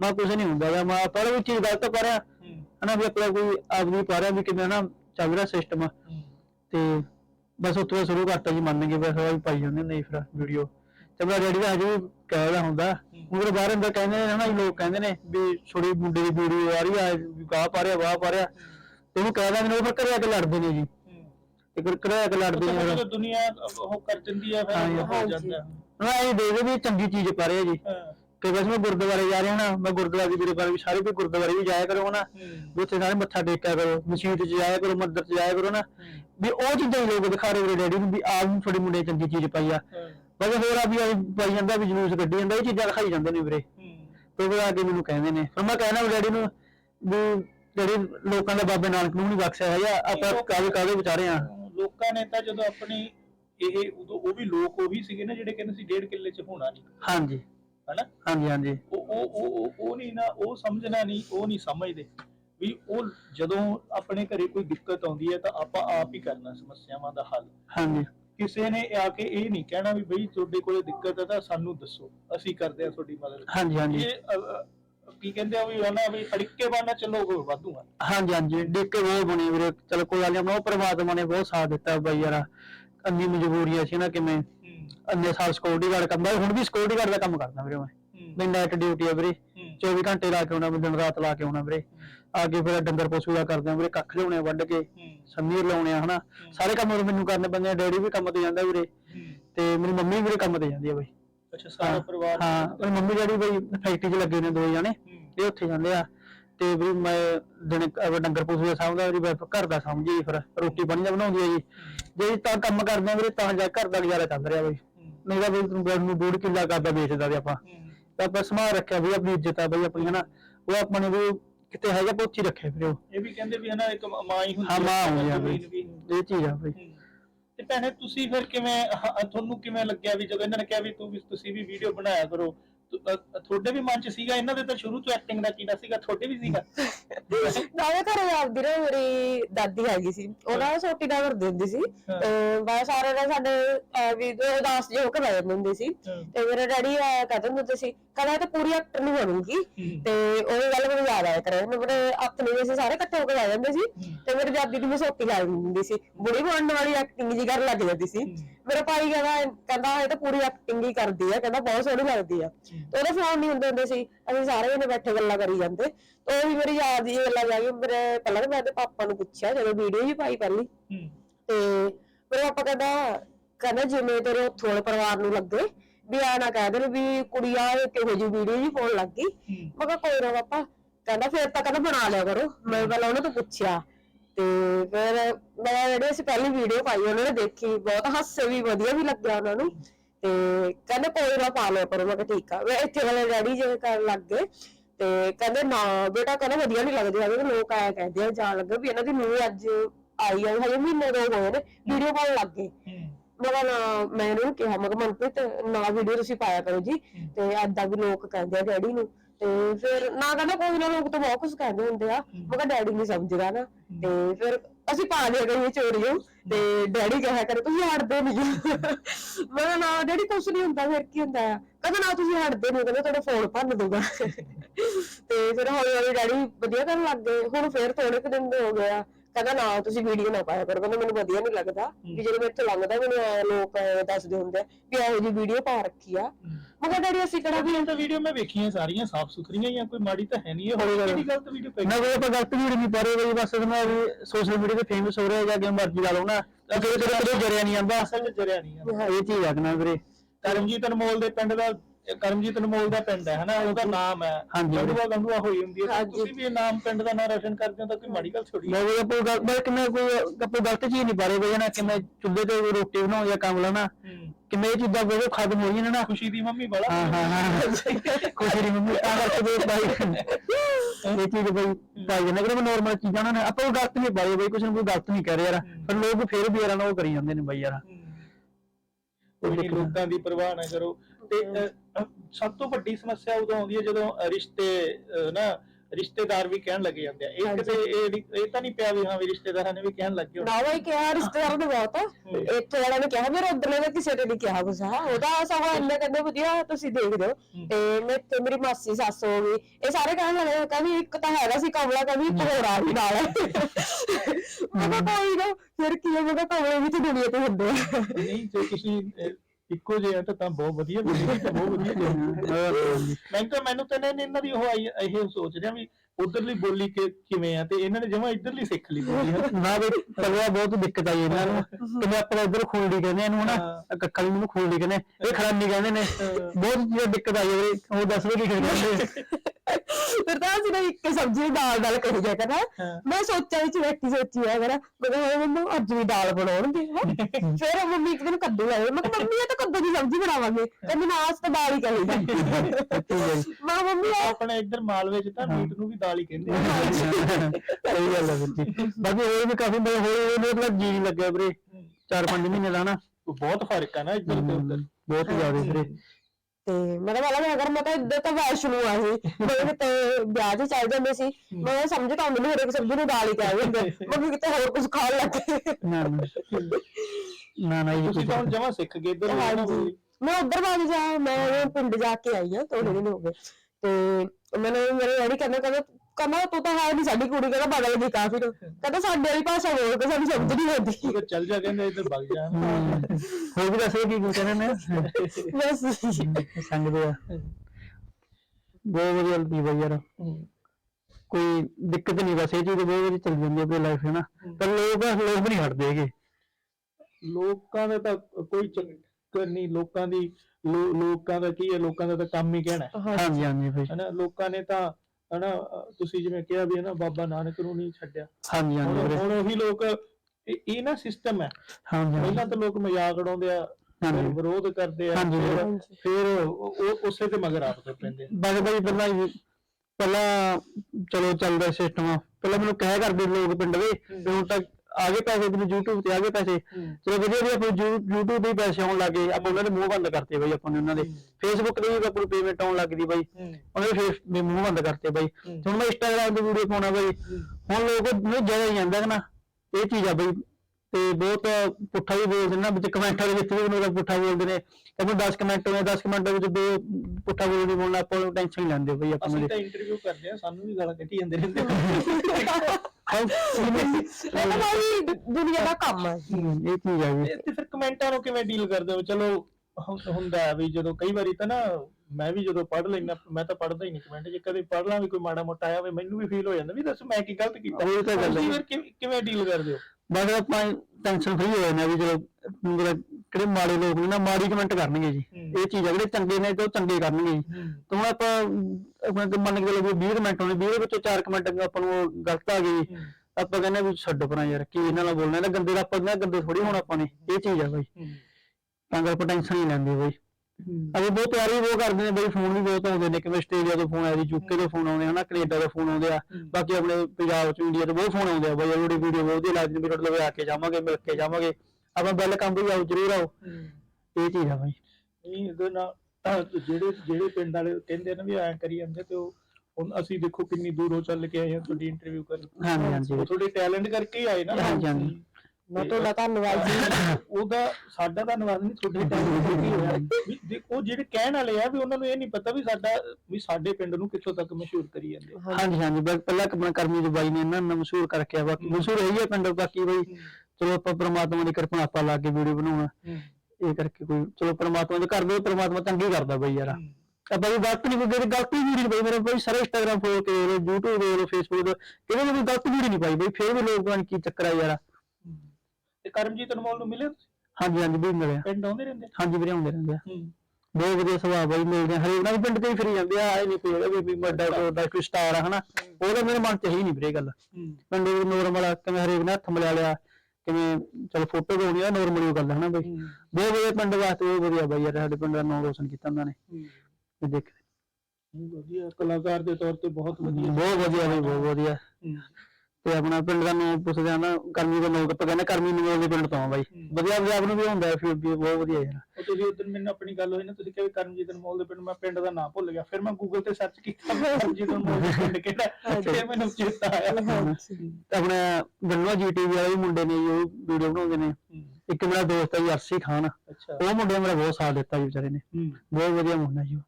ਮੈਂ ਕੁਝ ਨਹੀਂ ਹੁੰਦਾ ਗਾ ਮੈਂ ਪਰ ਉਹ ਚੀਜ਼ ਗਲਤ ਪਾ ਹਨਾ ਵੀ ਆਪਣਾ ਕੋਈ ਆਦਮੀ ਪਾ ਰਿਹਾ ਵੀ ਕਿਵੇਂ ਨਾ ਚੱਲ ਰਿਹਾ ਸਿਸਟਮ ਤੇ ਬਸ ਉੱਥੋਂ ਸ਼ੁਰੂ ਕਰਤਾ ਜੀ ਮੰਨ ਗਏ ਬਸ ਉਹ ਪਾਈ ਜਾਂਦੇ ਨਹੀਂ ਫਿਰ ਵੀਡੀਓ ਤੇ ਮੇਰਾ ਡੈਡੀ ਦਾ ਹਜੇ ਵੀ ਕਹਿਦਾ ਹੁੰਦਾ। ਉਹ ਬਾਹਰ ਅੰਦਰ ਕਹਿੰਦੇ ਨੇ ਨਾ ਲੋਕ ਕਹਿੰਦੇ ਨੇ ਵੀ ਛੋੜੀ ਮੁੰਡੇ ਦੀ ਵੀਡੀਓ ਆ ਰਹੀ ਆ ਵੀ ਗਾਹ ਪਾ ਰਿਹਾ ਵਾਹ ਪਾ ਰਿਹਾ। ਤੇ ਉਹ ਕਹਿਦਾ ਮੈਨੂੰ ਉਹ ਫਿਰ ਘਰੇ ਆ ਕੇ ਲੜਦੇ ਨੇ ਜੀ। ਤੇ ਫਿਰ ਘਰੇ ਆ ਕੇ ਲੜਦੇ ਨੇ ਜਦੋਂ ਦੁਨੀਆ ਉਹ ਕਰ ਦਿੰਦੀ ਹੈ ਫਿਰ ਹੋ। ਜਾਂਦਾ। ਨਾ ਇਹ ਦੇਖਦੇ ਵੀ ਚੰਗੀ ਚੀਜ਼ ਪਾ ਰਿਹਾ ਜੀ। ਕਿ ਬਸ ਮੈਂ ਗੁਰਦੁਆਰੇ ਜਾ ਰਿਹਾ ਨਾ ਮੈਂ ਗੁਰਦੁਆਰੇ ਦੀ ਵੀਡੀਓ ਵੀ ਸਾਰੇ ਵੀ ਗੁਰਦੁਆਰੇ ਵੀ ਜਾਇਆ ਕਰੋ ਨਾ ਵੀ ਉੱਥੇ ਸਾਰੇ ਮੱਥਾ ਟੇਕਿਆ ਕਰੋ ਮਸਜਿਦ 'ਚ ਜਾਇਆ ਕਰੋ ਮੰਦਿਰ 'ਚ ਜਾਇਆ ਕਰੋ ਨਾ ਵੀ ਉਹ ਚੀਜ਼ਾਂ ਲੋਕ ਦਿਖਾ ਰਹੇ ਮੇਰੇ ਡੈਡੀ ਨੂੰ ਵੀ ਆਪ ਨੂੰ ਥੋੜੀ ਮੁੰਡੇ ਚੰਗੀ ਚੀਜ਼ ਪਾਈ ਆ। ਬਸ ਹੋਰ ਆ ਵੀ ਪਾਈ ਜਾਂਦਾ ਵੀ ਜਲੂਸ ਕੱਢੀ ਜਾਂਦਾ ਇਹ ਚੀਜ਼ਾਂ ਦਿਖਾਈ ਜਾਂਦੇ ਨੇ ਵੀਰੇ। ਤੇ ਉਹ ਆ ਕੇ ਮੈਨੂੰ ਕਹਿੰਦੇ ਨੇ ਫਿਰ ਮੈਂ ਕਹਿਣਾ ਵੀ ਡੈਡੀ ਨੂੰ ਵੀ ਜਿਹੜੇ ਲੋਕਾਂ ਦਾ ਬਾਬੇ ਨਾਨਕ ਨੂੰ ਨਹੀਂ ਬਖਸ਼ਿਆ ਹੈਗਾ ਆਪਾਂ ਕਾਹਦੇ ਕਾਹਦੇ ਵਿਚਾਰੇ ਆ? ਲੋਕਾਂ ਨੇ ਤਾਂ ਜਦੋਂ ਆਪਣੀ ਇਹ ਉਦੋਂ ਉਹ ਵੀ ਲੋਕ ਉਹੀ ਸੀਗੇ ਨਾ ਜਿਹੜੇ ਕਹਿੰਦੇ ਸੀ ਡੇਢ ਕਿੱਲੇ ਚ ਹੋਣਾ ਨਹੀਂ ਹਾਂਜੀ। ਹਨਾ? ਹਾਂਜੀ ਹਾਂਜੀ। ਉਹ ਉਹ ਉਹ ਉਹ- ਉਹ ਨਹੀਂ ਨਾ ਉਹ ਸਮਝਣਾ ਨਹੀਂ ਉਹ ਨਹੀਂ ਸਮਝਦੇ। ਵੀ ਉਹ ਜਦੋਂ ਆਪਣੇ ਘਰੇ ਕੋਈ ਦਿੱਕਤ ਆਉਂਦੀ ਹੈ ਤਾਂ ਆਪਾਂ ਆਪ ਹੀ ਕਰਨਾ ਸਮੱਸਿਆਵਾਂ ਦਾ ਹੱਲ। ਹਾਂਜੀ। ਕਿਸੇ ਨੇ ਆ ਕੇ ਇਹ ਨਹੀਂ ਕਹਿਣਾ ਵੀ ਬਈ ਤੁਹਾਡੇ ਕੋਲੇ ਦਿੱਕਤ ਹੈ ਤਾਂ ਸਾਨੂੰ ਦੱਸੋ ਅਸੀਂ ਕਰਦੇ ਹਾਂ ਤੁਹਾਡੀ ਮਦਦ। ਹਾਂਜੀ ਹਾਂਜੀ। ਇਹ ਅ, ਅ, ਕੀ ਕਹਿੰਦੇ ਆ ਵੀ ਹਨਾ ਵੀ ਅੜਿੱਕੇ ਬਾਨਾ ਚੱਲੋ ਕੋਈ ਵਾਧੂ ਆ। ਹਾਂਜੀ ਹਾਂਜੀ ਡਿੱਕੇ ਬਹੁਤ ਬਣੀ ਵੀਰੇ। ਚਲ ਕੋਈ ਗੱਲ ਨਹੀਂ ਉਹ ਪ੍ਰਮਾਤਮਾ ਨੇ ਬਹੁਤ ਸਾਥ ਦਿੱਤਾ ਬਾਈ ਯਾਰ। ਅੰਨੀ ਮਜਬੂਰੀਆਂ ਸੀ ਨਾ ਕਿਵੇਂ। ਅੰਨੇ ਸਾਲ ਸਿਕਿਉਰਿਟੀ ਗਾਰਡ ਕੰਮ ਹੁਣ ਵੀ ਸਿਕਿਉਰਿਟੀ ਗਾਰਡ ਦਾ ਕੰਮ ਕਰਦਾ ਵੀਰੇ ਮੈਂ। ਮੈਂ ਨਾਈਟ ਡਿਊਟੀ ਆ ਵੀਰੇ। 24 ਘੰਟੇ ਲਾ ਕੇ ਆਉਣਾ ਮੈਂ ਦਿਨ ਰਾਤ ਲਾ ਕੇ ਆਉਣਾ ਵੀਰੇ। ਅੱਗੇ ਫਿਰ ਡੰਗਰ ਪਸ਼ੂ ਦਾ ਕਰਦੇ ਆ ਵੀਰੇ ਕੱਖ ਲਿਆਉਣੇ ਆ ਵੱਢ ਕੇ ਸਮੀਰ ਲਾਉਣੇ ਆ ਹਨਾ? ਸਾਰੇ ਕੰਮ ਉਰੇ ਮੈਨੂੰ ਕਰਨੇ ਪੈਂਦੇ ਆ ਡੈਡੀ ਵੀ ਕੰਮ ਤੇ ਜਾਂਦਾ ਵੀਰੇ। ਤੇ ਮੇਰੀ ਮੰਮੀ ਵੀ ਵੀਰੇ ਕੰਮ ਤੇ ਜਾਂਦੀ ਆ ਬਾਈ। ਅੱਛਾ ਸਾਰਾ ਪਰਿਵਾਰ ਹਾਂ ਮੇਰੀ ਮੰਮੀ ਡੈਡੀ ਬਈ ਫੈਕਟਰੀ 'ਚ ਲੱਗੇ ਨੇ ਦੋ ਜਣੇ ਇਹ ਉੱਥੇ ਜਾਂਦੇ ਆ। ਤੇ ਵੀ ਮੈਂ ਦਿਨ ਡੰਗਰ ਪਸ਼ੂ ਦਾ ਸਾਂਭਦਾ ਮੇਰੀ ਵਾਈਫ ਘਰ ਦਾ ਸਮਝੀ ਫਿਰ ਰੋਟੀ ਪਾਣੀ ਦਾ ਬਣਾਉਂਦੀ ਆ ਜੀ। ਜੇ ਤਾਂ ਕੰਮ ਕਰਦੇ ਆ ਵੀਰੇ ਤਾਂ ਜਾ ਘਰ ਦਾ ਗੁਜ਼ਾਰਾ ਚੱਲ ਰਿਹਾ ਬਈ। ਨਹੀਂ ਤਾਂ ਵੀ ਨੂੰ ਡੂੜ ਕਿੱਲਾ ਕਰਦਾ ਵੇਚਦਾ ਤੇ ਆਪਾਂ। ਤਾਂ ਆਪਾਂ ਸੰਭਾਲ ਰੱਖਿਆ ਵੀ ਆਪਣੀ ਇੱਜ਼ਤ ਆ ਬਈ ਆਪਣੀ ਹਨਾ? ਉਹ ਆਪਾਂ ਨੇ ਵੀ ਕਿਤੇ ਹੈਗਾ ਪੋਚੀ ਰੱਖਿਆ ਵੀਰੇ ਉਹ ਇਹ ਵੀ ਕਹਿੰਦੇ ਵੀ ਹਨਾ ਇੱਕ ਮਾਂ ਹੀ ਹੁੰਦੀ ਹਾਂ ਮਾਂ ਹੈ, ਹੁੰਦੀ ਆ ਜ਼ਮੀਨ ਬਈ। ਇਹ ਚੀਜ਼ ਆ ਬਈ ਹੂੰ। ਤੇ ਭੈਣੇ ਤੁਸੀਂ ਫਿਰ ਕਿਵੇਂ ਤੁਹਾਨੂੰ ਕਿਵੇਂ ਲੱਗਿਆ ਵੀ ਜਦੋਂ ਇਹਨਾਂ ਨੇ ਕਿਹਾ ਵੀ ਤੂੰ ਵੀ ਤੁਸੀਂ ਵੀ ਵੀਡੀਓ ਬਣਾਇਆ ਕਰੋ ਤੁ- ਤੁਹਾਡੇ ਵੀ ਮਨ ਚ ਸੀਗਾ ਇਹਨਾਂ ਦੇ ਤਾਂ ਸ਼ੁਰੂ ਤੋਂ ਐਕਟਿੰਗ ਦਾ ਕੀੜਾ ਸੀਗਾ ਤੁਹਾਡੇ ਵੀ ਸੀਗਾ ਨਾਲੇ ਘਰੇ ਆਪਦੀ ਨਾ ਮੇਰੀ ਦਾਦੀ ਹੈਗੀ ਸੀ ਉਹਨਾਂ ਛੋਟੀ ਦਾ ਵਰਦੀ ਹੁੰਦੀ ਸੀ ਹਾਂ। ਤੇ ਬਸ ਸਾਰੇ ਨੇ ਸਾਡੇ ਅਹ, ਵੀ ਉਦਾਸ ਜਿਹੇ ਹੋ ਕੇ ਜਾਂਦੇ ਹੁੰਦੇ ਸੀ ਹਾਂ। ਤੇ ਮੇਰੇ ਡੈਡੀ ਕਹਿੰਦੇ ਹੁੰਦੇ ਸੀ ਕਹਿੰਦਾ ਇਹ ਤਾਂ ਪੂਰੀ ਐਕਟਰ ਨਹੀਂ ਬਣੂਗੀ। ਤੇ ਉਹ ਗੱਲ ਮੈਨੂੰ ਯਾਦ ਆਇਆ ਕਰੇ ਮੇਰੇ ਨਹੀਂ ਸੀ ਸਾਰੇ ਇਕੱਠੇ ਹੋ ਕੇ ਬਹਿ ਜਾਂਦੇ ਸੀ। ਤੇ ਮੇਰੀ ਦਾਦੀ ਦੀ ਮਸੋਤੀ ਲਾ ਦਿੰਦੀ ਸੀ। ਬੁੜੀ ਬਣਨ ਵਾਲੀ ਐਕਟਿੰਗ ਜੀ ਕਰਨ ਲੱਗ ਜਾਂਦੀ ਸੀ। ਮੇਰਾ ਭਾਈ ਕਹਿੰਦਾ ਕਹਿੰਦਾ ਇਹ ਤਾਂ ਪੂਰੀ ਐਕਟਿੰਗ ਹੀ ਕਰਦੀ ਆ ਕਹਿੰਦਾ ਬਹੁਤ ਸੋਹਣੀ ਲੱਗਦੀ ਆ। ਤੇ ਉਹਦੇ ਫੋਨ ਨਹੀਂ ਹੁੰਦੇ ਹੁੰਦੇ ਸੀ। ਅਸੀਂ ਸਾਰੇ ਜਣੇ ਬੈਠੇ ਗੱਲਾਂ ਕਰੀ ਜਾਂਦੇ। ਤੇ ਉਹ ਵੀ ਮੇਰੀ ਯਾਦ ਦੀ ਗੱਲਾਂ ਜਾ ਗਈ। ਮੇਰੇ ਪਹਿਲਾਂ ਤਾਂ ਮੈਂ ਤੇ ਪਾਪਾ ਨੂੰ ਪੁੱਛਿਆ ਜਦੋਂ ਵੀਡੀਓ ਹੀ ਪਾਈ ਪਹਿਲੀ। ਤੇ ਮੇਰੇ ਪਾਪਾ ਕਹਿੰਦਾ ਕਹਿੰਦਾ ਜਿਵੇਂ ਤੇਰੇ ਥੋੜੇ ਪਰਿਵਾਰ ਨੂੰ ਲੱਗੇ ਵੀ ਆ ਨਾ ਕਹਿ ਦੇਣ ਵੀ ਕੁੜੀ ਆ ਇਹ ਕਿਹੋ ਜਿਹੀ ਵੀਡੀਓ ਜੀ ਪਾਉਣ ਲੱਗ ਗਈ। ਮੈਂ ਕਿਹਾ ਕੋਈ ਨਾ ਪਾਪਾ ਕਹਿੰਦਾ ਫਿਰ ਤਾਂ ਕਹਿੰਦਾ ਬਣਾ ਲਿਆ ਕਰੋ। ਮੈਂ ਪਹਿਲਾਂ ਉਹਨਾਂ ਤੋਂ ਪੁੱਛਿਆ। ਤੇ ਫਿਰ ਮੈਂ ਜਿਹੜੀ ਅਸੀਂ ਪਹਿਲੀ ਵੀਡੀਓ ਪਾਈ ਉਹਨਾਂ ਨੇ ਦੇਖੀ ਬਹੁਤ ਹਾਸੇ ਵੀ ਵਧੀਆ ਵੀ ਲੱਗਿਆ ਉਹਨਾਂ ਨੂੰ। ਤੇ ਕਹਿੰਦੇ ਕੋਈ ਨਾ ਪਾ ਲਿਆ ਕਰੋ। ਮੈਂ ਕਿਹਾ ਠੀਕ ਆ। ਮੈਂ ਇੱਥੇ ਵਾਲੇ ਡੈਡੀ ਜਿਵੇਂ ਕਰਨ ਲੱਗ ਗਏ। ਤੇ ਕਹਿੰਦੇ ਨਾ ਬੇਟਾ ਕਹਿੰਦਾ ਵਧੀਆ ਨਹੀਂ ਲੱਗਦੇ ਹੈਗੇ ਲੋਕ ਆਇਆ ਕਹਿੰਦੇ ਆ ਜਾਣ ਲੱਗੇ ਵੀ ਇਹਨਾਂ ਦੀ ਨੂੰਹ ਅੱਜ ਆਈ ਆ ਹਜੇ ਮਹੀਨੇ ਦੋ ਹੋਏ ਨੇ ਵੀਡੀਓ ਪਾਉਣ ਲੱਗ ਗਏ। ਮੈਂ ਕਿਹਾ ਨਾ ਮੈਂ ਇਹਨਾਂ ਕਿਹਾ ਮੈਂ ਕਿਹਾ ਮਨਪ੍ਰੀਤ ਨਾ ਵੀਡੀਓ ਤੁਸੀਂ ਪਾਇਆ ਕਰੋ ਜੀ ਤੇ ਏਦਾਂ ਵੀ ਲੋਕ ਕਹਿੰਦੇ ਆ ਡੈਡੀ ਨੂੰ ਤੇ ਫਿਰ ਨਾ ਕਹਿੰਦਾ ਕੋਈ ਨਾ ਲੋਕ ਤਾਂ ਬਹੁਤ ਕੁਝ ਕਹਿੰਦੇ ਹੁੰਦੇ ਆ। ਮੈਂ ਕਿਹਾ ਡੈਡੀ ਨਹੀਂ ਸਮਝਦਾ ਨਾ। ਤੇ ਫਿਰ ਅਸੀਂ ਪਾ ਲਿਆ ਕਰੀਏ ਚੋਰੀਓ ਤੇ ਡੈਡੀ ਕਿਹਾ ਕਰੇ ਤੁਸੀਂ ਹਟਦੇ ਨਹੀਂ ਮੈਂ ਕਿਹਾ ਨਾ ਡੈਡੀ ਕੁਛ ਨਹੀਂ ਹੁੰਦਾ ਫਿਰ ਕੀ ਹੁੰਦਾ ਆ? ਕਹਿੰਦਾ ਨਾ ਤੁਸੀਂ ਹਟਦੇ ਨਹੀਂ ਕਹਿੰਦਾ ਤੁਹਾਡਾ ਫੋਨ ਭੰਨ ਦੂਗਾ [LAUGHS] ਤੇ ਫਿਰ ਹੌਲੀ ਹੌਲੀ ਡੈਡੀ ਵਧੀਆ ਕਰਨ ਲੱਗ ਗਏ। ਹੁਣ ਫਿਰ ਥੋੜੇ ਕੁ ਦਿਨ ਦੇ ਹੋ ਗਏ ਆ। ਕਹਿੰਦਾ ਨਾ ਤੁਸੀਂ ਵੀਡੀਓ ਨਾ ਪਾਇਆ ਕਰੋ। ਕਹਿੰਦਾ ਮੈਨੂੰ ਵਧੀਆ ਨਹੀਂ ਲੱਗਦਾ ਵੀ ਜਦੋਂ ਮੇਰੇ ਤੋਂ ਲੰਘਦਾ ਮੈਨੂੰ ਐਂ ਲੋਕ ਐਂ ਦੱਸਦੇ ਹੁੰਦੇ ਆ ਵੀ ਇਹੋ ਜਿਹੀ ਵੀਡੀਓ ਪਾ ਰੱਖੀ ਆ। ਮੈਂ ਕਿਹਾ ਡੈਡੀ ਅਸੀਂ ਕਿਹੜਾ ਵੀ ਤਾਂ ਵੀਡੀਓ ਮੈਂ ਵੇਖੀਆਂ ਸਾਰੀਆਂ ਸਾਫ਼ ਸੁਥਰੀਆਂ ਹੀ ਆ ਕੋਈ ਮਾੜੀ ਤਾਂ ਹੈ ਨਹੀਂ ਇਹ। ਹੋਣੀ ਕਿਹੜੀ ਗਲਤ ਵੀਡੀਓ ਪੈ ਨਾ ਕੋਈ ਆਪਾਂ ਗਲਤ ਵੀਡੀਓ ਨਹੀਂ ਪਾ ਰਹੇ ਬਈ ਬਸ ਮੈਂ ਵੀ ਸੋਸ਼ਲ ਮੀਡੀਆ ਤੇ ਫੇਮਸ ਹੋ ਰਿਹਾ ਜਾਂ ਕਿ ਮਰਜ਼ੀ ਲਾ ਲਓ ਨਾ। ਕਿਤੇ ਕਿਤੇ ਕਿਤੇ ਜਰਿਆ ਨਹੀਂ ਆਂਦਾ ਅਸਲ ਚ ਜਰਿਆ ਨਹੀਂ ਆ ਇਹ ਚੀਜ਼ ਆਖਣਾ ਵੀਰੇ। ਕਰਮਜੀਤ ਅਨਮੋਲ ਦੇ ਪਿੰਡ ਦਾ ਇਹ ਕਰਮਜੀਤ ਅਨਮੋਲ ਦਾ ਪਿੰਡ ਹੈ ਹਨਾ? ਉਹਦਾ ਨਾਮ ਹੈ। ਹਾਂਜੀ। ਗੰਡੂਆ ਗੰਡੂਆ ਹੋਈ ਹੁੰਦੀ ਹੈ। ਤਾਂ ਹਾਂਜੀ। ਤੁਸੀਂ ਵੀ ਇਹ ਨਾਮ ਪਿੰਡ ਦਾ ਨਾਮ ਰੋਸ਼ਨ ਕਰਦੇ ਹੋ ਤਾਂ ਕੋਈ ਮਾੜੀ ਗੱਲ ਥੋੜੀ ਮੈਂ ਵੀ ਕੋਈ ਗੱਲ ਮੈਂ ਕਿਵੇਂ ਕੋਈ ਕੋਈ ਗਲਤ ਚੀਜ਼ ਨਹੀਂ ਬਾਰੇ ਬਈ ਨਾ ਕਿਵੇਂ ਚੁੱਲ੍ਹੇ ਤੇ ਕੋਈ ਰੋਟੀ ਬਣਾਉ ਜਾਂ ਕੰਮ ਲਾਣਾ ਕਿਵੇਂ ਇਹ ਚੀਜ਼ਾਂ ਬਈ ਖਤਮ ਹੋ ਗਈਆਂ ਨੇ ਨਾ ਖੁਸ਼ੀ ਦੀ ਮੰਮੀ ਬੜਾ ਹਾਂ ਹਾਂ ਹਾਂ। ਖੁਸ਼ੀ ਦੀ ਮੰਮੀ। ਤਾਂ ਕਰਕੇ ਬਈ ਭਾਈ। ਇਹ ਚੀਜ਼ ਬਈ ਭਾਈ ਜਨੇ ਕਿ ਨਾਰਮਲ ਚੀਜ਼ਾਂ ਨਾ ਆਪਾਂ ਕੋਈ ਗਲਤ ਨਹੀਂ ਪਾਈ ਬਈ ਕੁਛ ਨੂੰ ਕੋਈ ਗਲਤ ਨਹੀਂ ਕਰ ਰਿਹਾ ਯਾਰ। ਪਰ ਲੋਕ ਫਿਰ ਵੀ ਯਾਰ ਨਾ ਉਹ ਕਰੀ ਜਾਂਦੇ ਨੇ ਬਈ ਯਾਰ। ਕੋਈ ਨੀ, ਲੋਕਾਂ ਦੀ ਪਰਵਾਹ ਨਾ ਕਰੋ। ਤੇ ਸਭ ਤੋਂ ਵੱਡੀ ਸਮੱਸਿਆ ਉਦੋਂ ਆਉਂਦੀ ਹੈ ਜਦੋਂ ਰਿਸ਼ਤੇ ਨਾ ਰਿਸ਼ਤੇਦਾਰ ਵੀ ਕਹਿਣ ਲੱਗੇ ਜਾਂਦੇ ਆ। ਇਹ ਕਿਤੇ ਇਹ ਇਹ ਤਾਂ ਨਹੀਂ ਪਿਆ ਵੀ ਹਾਂ ਵੀ ਰਿਸ਼ਤੇਦਾਰਾਂ ਨੇ ਵੀ ਕਹਿਣ ਲੱਗੇ ਹੋਣ। ਨਾ ਬਈ ਕਿਹਾ ਰਿਸ਼ਤੇਦਾਰਾਂ ਨੇ ਬਹੁਤ। ਇੱਥੇ ਵਾਲਿਆਂ ਨੇ ਕਿਹਾ ਮੇਰੇ ਉਧਰਲੇ ਨੇ ਕਿਸੇ ਨੇ ਨਹੀਂ ਕਿਹਾ ਕੁਛ। ਹਾਂ ਉਹਦਾ ਸਗੋਂ ਇੰਨੇ ਕਹਿੰਦੇ ਵਧੀਆ ਤੁਸੀਂ ਦੇਖ ਦਿਓ ਤੇ ਮੈਂ ਤੇ ਮੇਰੀ ਮਾਸੀ ਸੱਸ ਹੋ ਗਈ ਇਹ ਸਾਰੇ ਕਹਿਣ ਲੱਗੇ ਕਹਿੰਦੀ ਇੱਕ ਤਾਂ ਹੈਗਾ ਸੀ ਕਮਲਾ ਕਹਿੰਦੀ ਇੱਕ ਹੋਰ ਆ ਵੀ ਨਾਲ। ਮੈਂ ਕਿਹਾ ਕੋਈ ਨਾ ਫਿਰ ਕੀ ਹੈ ਮੈਂ ਕਿਹਾ ਕਮਲੇ ਵੀ ਤੇ ਦੁਨੀਆ ਤੇ ਹੁੰਦੇ ਆ। ਨਹੀਂ ਜੇ ਕਿਸੇ ਅ, ਇੱਕੋ ਜਿਹਾ ਤਾਂ ਤਾਂ ਬਹੁਤ ਵਧੀਆ ਤਾਂ ਬਹੁਤ ਵਧੀਆ ਮਿਲੇਗੀ ਮੈਂ ਤਾਂ ਮੈਨੂੰ ਤਾਂ ਇਹਨਾਂ ਨੇ ਇਹਨਾਂ ਦੀ ਉਹ ਆਈ ਇਹ ਸੋਚ ਰਿਹਾ ਵੀ ਉਧਰਲੀ ਬੋਲੀ ਕਿ ਕਿਵੇਂ ਆ ਤੇ ਇਹਨਾਂ ਨੇ ਜਮਾ ਇਧਰਲੀ ਸਿੱਖ ਲਈ ਬੋਲੀ ਹੈ ਨਾ ਬਈ ਪਹਿਲਾਂ ਬਹੁਤ ਦਿੱਕਤ ਆਈ ਇਹਨਾਂ ਨੂੰ। ਕਿਵੇਂ ਆਪਾਂ ਇਧਰ ਖੋਲੜੀ ਕਹਿੰਦੇ ਇਹਨੂੰ ਹਨਾ ਹਾਂ। ਕੱਕਾ ਨੂੰ ਖੋਲੜੀ ਕਹਿੰਦੇ ਇਹ ਖਰਾਨੀ ਕਹਿੰਦੇ ਨੇ। ਬਹੁਤ ਚੀਜ਼ਾਂ ਦਿੱਕਤ ਆਈ ਹੈ ਉਹ ਦੱਸ ਵੀ ਕੀ ਕਹਿੰਦੇ ਫਿਰ ਤਾਂ ਅਸੀਂ ਨਾ ਇੱਕ ਸਬਜ਼ੀ ਦੀ ਦਾਲ ਨਾਲ ਕਹੀ ਜਾ ਕਰਨਾ। ਮੈਂ ਸੋਚਿਆ ਵਿੱਚ ਬੈਠੀ ਸੋਚੀ ਆ ਕਰਾਂ। ਮੈਂ ਕਿਹਾ ਹਾਏ ਮੰਮਾ ਅੱਜ ਵੀ ਦਾਲ ਬਣਾਉਣਗੇ ਹੈਂ। ਫਿਰ ਮੰਮੀ ਇੱਕ ਦਿਨ ਕੱਦੂ ਲਾਏ। ਮੈਂ ਕਿਹਾ ਮੰਮੀ ਇਹ ਤਾਂ ਕੱਦੂ ਦੀ ਸਬਜ਼ੀ ਬਣਾਵਾਂਗੇ। ਕਹਿੰਦੀ ਨਾ ਅੱਜ ਤਾਂ ਦਾਲ ਹੀ ਕਹੀਦਾ [LAUGHS] ਮੈਂ ਮੰਮੀ ਆਪਣੇ ਇੱਧਰ ਮਾਲਵੇ ਚ ਤਾਂ ਮੀਟ ਨੂੰ ਵੀ ਦਾਲ ਹੀ ਕਹਿੰਦੇ ਆ। ਸਹੀ ਗੱਲ ਹੈ ਜੀ। ਬਾਕੀ ਹੋਰ ਵੀ ਕਾਫੀ ਬੜੇ ਹੋਏ ਮਤਲਬ ਜੀ ਨਹੀਂ ਲੱਗਿਆ ਵੀਰੇ। 4-5 ਮਹੀਨੇ ਦਾ ਨਾ। ਬਹੁਤ ਫ਼ਰਕ ਆ ਨਾ ਇੱਧਰ ਤੇ ਉੱਧਰ। ਬਹੁਤ ਜ਼ਿਆਦਾ ਵੀਰੇ। ਤੇ ਵਾਲਾ ਵੀ ਅਗਰ ਮੈਂ ਤਾਂ ਇੱਧਰ ਤਾਂ ਵੈਸ਼ਨੂ ਆ ਸੀ ਮੈਂ ਕਿਤੇ ਵਿਆਹ 'ਚ ਚੱਲ ਜਾਂਦੇ ਸੀ। ਮੈਂ ਸਮਝ ਤਾਂ ਆਉਂਦੀ ਨਹੀਂ ਹਰੇਕ ਸਬਜ਼ੀ ਨੂੰ ਦਾਲ ਹੀ ਕਹਿ ਦਿੰਦੇ ਮੰਮੀ ਕਿਤੇ ਹੋਰ ਕੁਝ ਖਾਣ ਲੱਗੇ ਨਾ ਨਾ। ਨਾ ਨਾ ਇਹ ਤੁਸੀਂ ਤਾਂ ਹੁਣ ਕੁਛ- ਜਮਾ ਸਿੱਖ ਗਏ ਇੱਧਰ ਹਾਂਜੀ। ਮੈਂ ਉੱਧਰ ਬਾਗ ਜਾ ਮੈਂ ਪਿੰਡ ਜਾ ਕੇ ਆਈ ਆ ਥੋੜੇ ਦਿਨ ਹੋ ਗਏ। ਤੇ ਮੈਨੂੰ ਮੇਰੇ ਡੈਡੀ ਕਹਿੰਦੇ ਕਹਿੰਦੇ ਕਹਿੰਦਾ ਤੂੰ ਤਾਂ ਹੈ ਨਹੀਂ ਸਾਡੀ ਕੁੜੀ ਕਹਿੰਦਾ ਬਦਲ ਗਈ ਕਾਫੀ ਨੂੰ ਕਹਿੰਦਾ ਸਾਡੇ ਵਾਲੀ ਭਾਸ਼ਾ ਬੋਲ ਕੇ ਸਾਨੂੰ ਸਮਝ ਨਹੀਂ ਆਉਂਦੀ। ਚੱਲ ਜਾ ਕਹਿੰਦੇ ਇੱਧਰ ਵਗ ਜਾ ਹੋਰ ਵੀ ਦੱਸੋ ਕੀ ਕੁਝ ਕਹਿੰਦੇ ਨੇ? ਬਸ। ਸੰਗਦੇ ਆ ਬਹੁਤ ਵਧੀਆ ਲੱਗੀ ਬਈ ਯਾਰ। ਕੋਈ ਦਿੱਕਤ ਨਹੀਂ ਬਸ ਇਹ ਚੀਜ਼ ਬਹੁਤ ਵਧੀਆ ਚੱਲ ਜਾਂਦੀ ਹੈ ਆਪਣੀ ਲਾਈਫ ਹੈ। ਨਾ ਪਰ ਲੋਕ ਲੋਕ ਵੀ ਨਹੀਂ ਹਟਦੇ ਹੈਗੇ। ਲੋਕਾਂ ਦਾ ਤਾਂ ਕੋਈ ਚੱਕਰ ਨਹੀਂ ਲੋਕਾਂ ਦੀ ਲੋ- ਲੋਕਾਂ ਦਾ ਕੀ ਹੈ ਲੋਕਾਂ ਦਾ ਤਾਂ ਕੰਮ ਹੀ ਕਹਿਣਾ ਹੈ। ਹਾਂਜੀ ਹਾਂਜੀ ਬਈ। ਹਨਾ ਲੋਕਾਂ ਨੇ ਤਾਂ ਹਨਾ ਤੁਸੀਂ ਜਿਵੇਂ ਕਿਹਾ ਵੀ ਹਨਾ ਬਾਬਾ ਨਾਨਕ ਨੂੰ ਨਹੀਂ ਛੱਡਿਆ ਹਾਂਜੀ ਹਾਂਜੀ ਹੁਣ ਵੀਰੇ ਹੁਣ ਉਹੀ ਲੋਕ ਇਹ ਇਹ ਨਾ ਸਿਸਟਮ ਹੈ ਹਾਂਜੀ ਪਹਿਲਾਂ ਤਾਂ ਲੋਕ ਮਜ਼ਾਕ ਉਡਾਉਂਦੇ ਆ ਫਿਰ ਹਾਂਜੀ। ਵਿਰੋਧ ਕਰਦੇ ਆ ਹਾਂਜੀ। ਫਿਰ ਫਿਰ ਉਹ ਉਹ ਉਸੇ ਤੇ ਮਗਰ ਆਪ ਤੁਰ ਪੈਂਦੇ ਆ। ਬਾਕੀ ਬਈ ਪਹਿਲਾਂ ਹੀ- ਪਹਿਲਾਂ ਚਲੋ ਚੱਲਦਾ ਸਿਸਟਮ ਪਹਿਲਾਂ ਮੈਨੂੰ ਕਹਿ ਕਰਦੇ ਲੋਕ ਪਿੰਡ ਦੇ ਵੀ ਹੁਣ ਤੱਕ ਆ ਗਏ ਪੈਸੇ ਮੈਨੂੰ YouTube ਤੇ ਆ ਗਏ ਪੈਸੇ। ਚਲੋ ਵਧੀਆ ਵੀ ਆਪਾਂ YouTube ਤੇ ਪੈਸੇ ਆਉਣ ਲੱਗੇ ਆਪਾਂ ਉਹਨਾਂ ਦੇ ਮੂੰਹ ਬੰਦ ਕਰਤੇ ਬਈ ਆਪਾਂ ਨੇ ਉਹਨਾਂ ਦੇ। Facebook ਤੇ ਵੀ ਆਪਾਂ ਨੂੰ ਪੇਮੈਂਟ ਆਉਣ ਲੱਗ ਗਈ ਬਈ। ਉਹਨਾਂ ਦੇ ਫੇਸ ਦੇ ਮੂੰਹ ਬੰਦ ਕਰਤੇ ਬਈ। ਹੁਣ ਮੈਂ Instagram ਤੇ ਵੀਡੀਓ ਪਾਉਣਾ ਬਈ। ਹੁਣ ਲੋਕ ਮੈਨੂੰ ਜ਼ਿਆਦਾ ਹੀ ਜਾਂਦਾ ਨਾ। ਇਹ ਚੀਜ਼ ਆ ਬਈ। ਤੇ ਬਹੁਤ ਪੁੱਠਾ ਵੀ ਬੋਲਦੇ ਨੇ ਨਾ ਵਿੱਚ ਕਮੈਂਟਾਂ ਦੇ ਵਿੱਚ ਵੀ ਮੈਨੂੰ ਪੁੱਠਾ ਬੋਲਦੇ ਨੇ। ਕਹਿੰਦੇ 10 ਕਮੈਂਟ ਹੋਏ 10 ਕਮੈਂਟਾਂ ਵਿੱਚ ਦੋ ਪੁੱਠਾ ਬੋਲ ਨਹੀਂ ਬੋਲਣਾ ਆਪਾਂ ਨੂੰ ਟੈਨਸ਼ਨ ਲੈਂਦੇ ਬਈ ਆਪਾਂ ਅਸੀਂ ਨੂੰ। ਤਾਂ ਇੰਟਰਵਿਊ ਕਰਦੇ ਆ ਸਾਨੂੰ ਵੀ ਗਾਲਾਂ ਕੱਢੀ ਜਾਂਦੇ ਰਹਿੰਦੇ ਇਹ ਤਾਂ ਭਾਈ ਦੁਨੀਆ ਦਾ ਕੰਮ ਹੈ ਇਹ ਚੀਜ਼ ਆ ਵੀ। ਤੇ ਫਿਰ ਕਮੈਂਟਾਂ ਨੂੰ ਕਿਵੇਂ ਡੀਲ ਕਰਦੇ ਹੋ? ਚਲੋ ਹੁੰ- ਹੁੰਦਾ ਹੈ ਵੀ ਜਦੋਂ ਕਈ ਵਾਰੀ ਤਾਂ ਨਾ ਮੈਂ ਵੀ ਜਦੋਂ ਪੜ੍ਹ ਲੈਣਾ ਮੈਂ ਤਾਂ ਪੜ੍ਹਦਾ ਹੀ ਨਹੀਂ ਕਮੈਂਟ। ਜੇ ਕਦੇ ਪੜ੍ਹ ਲਾਂ ਵੀ ਕੋਈ ਮਾੜਾ ਮੋਟਾ ਆਇਆ ਹੋਵੇ ਮੈਨੂੰ ਵੀ ਫੀਲ ਹੋ ਜਾਂਦਾ ਵੀ ਦੱਸ ਮੈਂ ਕੀ ਗਲਤ ਕੀਤਾ। ਉਹੀ ਤਾਂ ਗੱਲ ਹੈ। ਕਿਵੇਂ ਡੀਲ ਕਰਦੇ ਹੋ? ਬਸ ਆਪਾਂ ਟੈਨਸ਼ਨ ਫ੍ਰੀ ਹੋ ਜਾਂਦੇ ਆ ਵੀ ਚਲੋ ਜਿਹੜਾ ਕਿਹੜੇ ਮਾੜੇ ਲੋਕ ਨੇ ਨਾ ਮਾੜੀ ਕਮੈਂਟ ਕਰਨਗੇ ਜੀ। ਇਹ ਚੀਜ਼ ਆ ਜਿਹੜੇ ਚੰਗੇ ਨੇ ਤੇ ਉਹ ਚੰਗੇ ਕਰਨਗੇ ਜੀ। ਤੇ ਹੁਣ ਆਪਾਂ ਆਪਣਾ ਮੰਨ ਕੇ ਚਲੋ ਵੀ 20 ਕਮੈਂਟ ਹੋਣੇ 20 ਦੇ ਵਿੱਚੋਂ 4 ਕਮੈਂਟ ਆਪਾਂ ਨੂੰ ਗਲਤ ਆ ਗਏ ਜੀ। ਆਪਾਂ ਕਹਿੰਦੇ ਵੀ ਛੱਡ ਪਰਾਂ ਯਾਰ ਕੀ ਇਹਨਾਂ ਨਾਲ ਬੋਲਣਾ ਇਹਦਾ ਗੰਦੇ ਦਾ ਆਪਾਂ ਕਹਿੰਦੇ ਗੰਦੇ ਥੋੜੀ ਹੁਣ ਆਪਾਂ ਨੇ ਇਹ ਚੀਜ਼ ਆ ਬਾਈ। ਤਾਂ ਕਰਕੇ ਟੈਨਸ਼ਨ ਨਹੀਂ ਲੈਂਦੇ ਬਾਈ। ਅਸੀਂ ਬਹੁਤ ਪਿਆਰੀ ਉਹ ਕਰਦੇ ਨੇ ਬਈ ਫੋਨ ਵੀ ਬਹੁਤ ਆਉਂਦੇ ਨੇ ਕਿਵੇਂ ਆਸਟ੍ਰੇਲੀਆ ਤੋਂ ਫੋਨ ਆਇਆ ਜੀ ਯੂਕੇ ਤੋਂ ਫੋਨ ਆਉਂਦੇ ਹਨਾ ਕੈਨੇਡਾ ਤੋਂ ਫੋਨ ਆਉਂਦੇ ਆ ਬਾਕੀ ਆਪਣੇ ਪੰਜਾਬ ਚ ਇੰਡੀਆ ਤੋਂ ਬਹੁਤ ਫੋਨ ਆਉਂਦੇ ਆ ਬਈ ਜਿਹੜੀ ਵੀਡੀਓ ਬਹੁਤ ਵਧੀਆ ਲੱਗਦੀ ਵੀ ਤੁਹਾਡੇ ਲਵੇ ਆ ਕੇ ਜਾਵਾਂਗੇ ਮਿਲ ਕੇ ਜਾਵਾਂਗੇ ਆਪਾਂ ਵੈਲਕਮ ਵੀ ਆਓ ਜਰੂਰ ਆਓ ਇਹ ਚੀਜ਼ ਆ ਬਾਈ। ਨਹੀਂ ਇਹਦੇ ਨਾਲ ਜਿਹੜੇ ਜਿਹੜੇ ਪਿੰਡ ਵਾਲੇ ਕਹਿੰਦੇ ਨੇ ਵੀ ਐਂ ਕਰੀ ਜਾਂਦੇ ਤੇ ਉਹ ਹੁਣ ਅਸੀਂ ਦੇਖੋ ਕਿੰਨੀ ਦੂਰੋਂ ਚੱਲ ਕੇ ਆਏ ਹਾਂ ਤੁਹਾਡੀ ਇੰਟਰਵਿਊ ਕਰਨ। ਹਾਂਜੀ ਹਾਂਜੀ। ਤੁਹਾਡੇ ਟੈਲੈਂਟ ਕਰਕੇ ਹੀ ਆਏ ਨਾ। ਹਾਂਜੀ, ਹਾਂਜੀ। ਮੈਂ ਤੁਹਾਡਾ ਧੰਨਵਾਦ ਜੀ। [COUGHS] ਉਹਦਾ ਸਾਡਾ ਧੰਨਵਾਦ ਨਹੀਂ ਤੁਹਾਡੇ ਕਰਕੇ ਹੀ ਹੋਇਆ? ਵੀ ਦੇਖੋ ਉਹ ਜਿਹੜੇ ਕਹਿਣ ਵਾਲੇ ਆ ਵੀ ਉਹਨਾਂ ਨੂੰ ਇਹ ਨਹੀਂ ਪਤਾ ਵੀ ਸਾਡਾ ਵੀ ਸਾਡੇ ਪਿੰਡ ਨੂੰ ਕਿੱਥੋਂ ਤੱਕ ਮਸ਼ਹੂਰ ਕਰੀ ਜਾਂਦੇ ਆ। ਹਾਂਜੀ ਹਾਂਜੀ ਬਸ ਪਹਿਲਾਂ ਆਪਣਾ ਕਰਮੀ ਜੋ ਬਾਈ ਨੇ ਇਹਨਾਂ ਨੂੰ ਮਸ਼ਹੂਰ ਕਰਕੇ ਆ ਬਾਕੀ ਮਸ਼ਹੂਰ ਹੈ ਹੀ ਆ ਪਿੰਡ ਬਾਕੀ ਬਈ ਚਲੋ ਆਪਾਂ ਪ੍ਰਮਾਤਮਾ ਦੀ ਕਿਰਪਾ ਨਾਲ ਆਪਾਂ ਲਾ ਕੇ ਵੀਡੀਓ ਬਣਾਉਣਾ। ਇਹ ਕਰਕੇ ਕੋਈ ਚਲੋ ਪ੍ਰਮਾਤਮਾ ਦੇ ਕਰਦੇ ਪ੍ਰਮਾਤਮਾ ਚੰਗੀ ਕਰਦਾ ਬਈ ਯਾਰ। ਆਪਾਂ ਵੀ ਗਲਤ ਨਹੀਂ ਕੋਈ ਗਲਤੀ ਵੀਡੀਓ ਨਹੀਂ ਪਾਈ ਮੇਰੇ ਬਈ ਸਾਰੇ ਇੰਸਟਾਗ੍ਰਾਮ ਫੋਲੋ ਕੇ YouTube ਦੇ ਲੋ Facebook ਦੇ ਕਿਹਦੇ ਨੇ ਵੀ ਗਲਤ ਵੀਡੀਓ ਨਹੀਂ ਪਾਈ ਬਈ ਫਿਰ ਵੀ ਲੋਕਾਂ ਨੂੰ ਕੀ ਚੱਕਰ ਆ ਯਾਰ। ਤੇ ਕਰਮਜੀਤ ਅਨਮੋਲ ਨੂੰ ਮਿਲੇ ਤੁਸੀਂ? ਹਾਂਜੀ ਹਾਂਜੀ ਵੀ ਮਿਲਿਆ। ਪਿੰਡ ਆਉਂਦੇ ਰਹਿੰਦੇ? ਹਾਂਜੀ ਵੀਰੇ ਆਉਂਦੇ ਰਹਿੰਦੇ ਆ। ਹੂੰ। ਬਹੁਤ ਵਧੀਆ ਸੁਭਾਅ ਬਾਈ ਮਿਲਦੇ ਆ। ਹਰੇਕ ਨਾਲ ਵੀ ਪਿੰਡ ਤੇ ਹੀ ਫਿਰੀ ਜਾਂਦੇ ਆ। ਇਹ ਨਹੀਂ ਕੋਈ ਹੈਗਾ ਵੀ ਵੀ ਵੱਡਾ ਕੋਈ ਦਾ ਕੋਈ ਸਟਾਰ ਆ ਹਨਾ? ਉਹਦਾ ਮੇਰੇ ਮਨ ਚ ਹੀ ਨਹੀਂ ਵੀਰੇ ਗੱਲ। ਹੂੰ। ਪਿੰਡ ਦੇ ਨੋਰਮਲ ਕਿਵੇਂ ਹਰੇਕ ਨਾਲ ਹੱਥ ਮਿਲਾ ਲਿਆ ਕਿਵੇਂ ਚਲ ਫੋਟੋ ਹੋਣੀ ਆ ਨੋਰਮਲ ਉਹ ਗੱਲ ਹੈ ਹਨਾ ਬਈ? ਹੂੰ, ਬਹੁਤ ਵਧੀਆ ਪਿੰਡ ਵਾਸਤੇ ਬਹੁਤ ਵਧੀਆ ਬਾਈ ਯਾਰ ਸਾਡੇ ਪਿੰਡ ਦਾ ਨਾਮ ਰੋਸ਼ਨ ਕੀਤਾ ਉਹਨਾਂ ਨੇ। ਹੂੰ। ਦੇਖ। ਹੂੰ, ਵਧੀਆ। ਕਲਾਕਾਰ ਦੇ ਤੌਰ ਤੇ ਬਹੁਤ ਵਧੀਆ। ਬਹੁਤ ਵਧੀਆ ਬਈ ਬਹੁਤ ਵਧੀਆ। ਹੂੰ, ਤੇ ਆਪਣਾ ਪਿੰਡ ਦਾ ਨਾਮ ਪੁੱਛਦੇ ਆ ਨਾ ਕਰਮੀ ਦਾ ਨਾਮ ਆਪਾਂ ਕਹਿੰਦੇ ਕਰਮੀ ਨਿਮੋਲ ਦੇ ਪਿੰਡ ਤੋਂ ਆ ਬਾਈ। ਵਧੀਆ ਪੰਜਾਬ ਨੂੰ ਵੀ ਹੁੰਦਾ ਫਿਰ ਵੀ ਬਹੁਤ ਵਧੀਆ ਯਾਰ। ਉਹ ਤੁਸੀਂ ਉਦੋਂ ਮੈਨੂੰ ਆਪਣੀ ਗੱਲ ਹੋਈ ਨਾ ਤੁਸੀਂ ਕਿਹਾ ਵੀ ਕਰਮਜੀਤ ਅਨਮੋਲ ਦੇ ਪਿੰਡ ਮੈਂ ਪਿੰਡ ਦਾ ਨਾਮ ਭੁੱਲ ਗਿਆ। ਫਿਰ ਮੈਂ ਗੂਗਲ ਤੇ ਸਰਚ ਕੀਤਾ ਕਰਮਜੀਤ ਅਨਮੋਲ ਦਾ ਪਿੰਡ ਕਿਹੜਾ ਫਿਰ ਮੈਨੂੰ ਚੇਤਾ ਆਇਆ। ਆਪਣੇ ਗੰਨਵਾ ਜੀਟੀਵੀ ਵਾਲੇ ਮੁੰਡੇ ਨੇ ਜੀ, ਉਹ ਵੀਡੀਓ ਬਣਾਉਂਦੇ ਨੇ। ਇੱਕ ਮੇਰਾ ਦੋਸਤ ਹੈ ਜੀ ਅਰਸ਼ੀ ਖਾਨ। ਉਹ ਮੁੰਡੇ ਮੇਰਾ ਬਹੁਤ ਸਾਥ ਦਿੱਤਾ ਜੀ ਵਿਚਾਰੇ ਨੇ। ਬਹੁਤ ਵਧੀਆ ਮੁੰਡਾ ਜੀ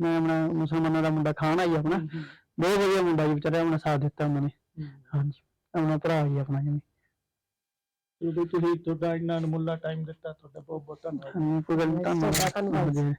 ਮੈਂ ਆਪਣਾ ਮੁਸਲਮਾਨਾਂ ਦਾ ਮੁੰਡਾ ਖਾਨ ਆਈ ਆਪਣਾ। ਬਹੁਤ ਵਧੀਆ ਮੁੰਡਾ ਜੀ ਵਿਚਾਰੇ ਆਪਣਾ ਸਾਥ ਦਿੱਤਾ ਉਹਨਾਂ ਨੇ। ਹਾਂਜੀ। ਆਪਣਾ ਭਰਾ ਜੀ ਆਪਣਾ ਜਿਵੇਂ। ਜਦੋਂ ਤੁਸੀਂ ਤੁਹਾਡਾ ਇੰਨਾ ਅਨਮੁੱਲਾ ਟਾਈਮ ਦਿੱਤਾ ਤੁਹਾਡਾ ਬਹੁਤ ਬਹੁਤ ਧੰਨਵਾਦ। ਹਾਂਜੀ ਕੋਈ ਗੱਲ ਨੀ, ਤੁਹਾਡਾ ਧੰਨਵਾਦ। ਧੰਨਵਾਦ। ਹਾਂਜੀ।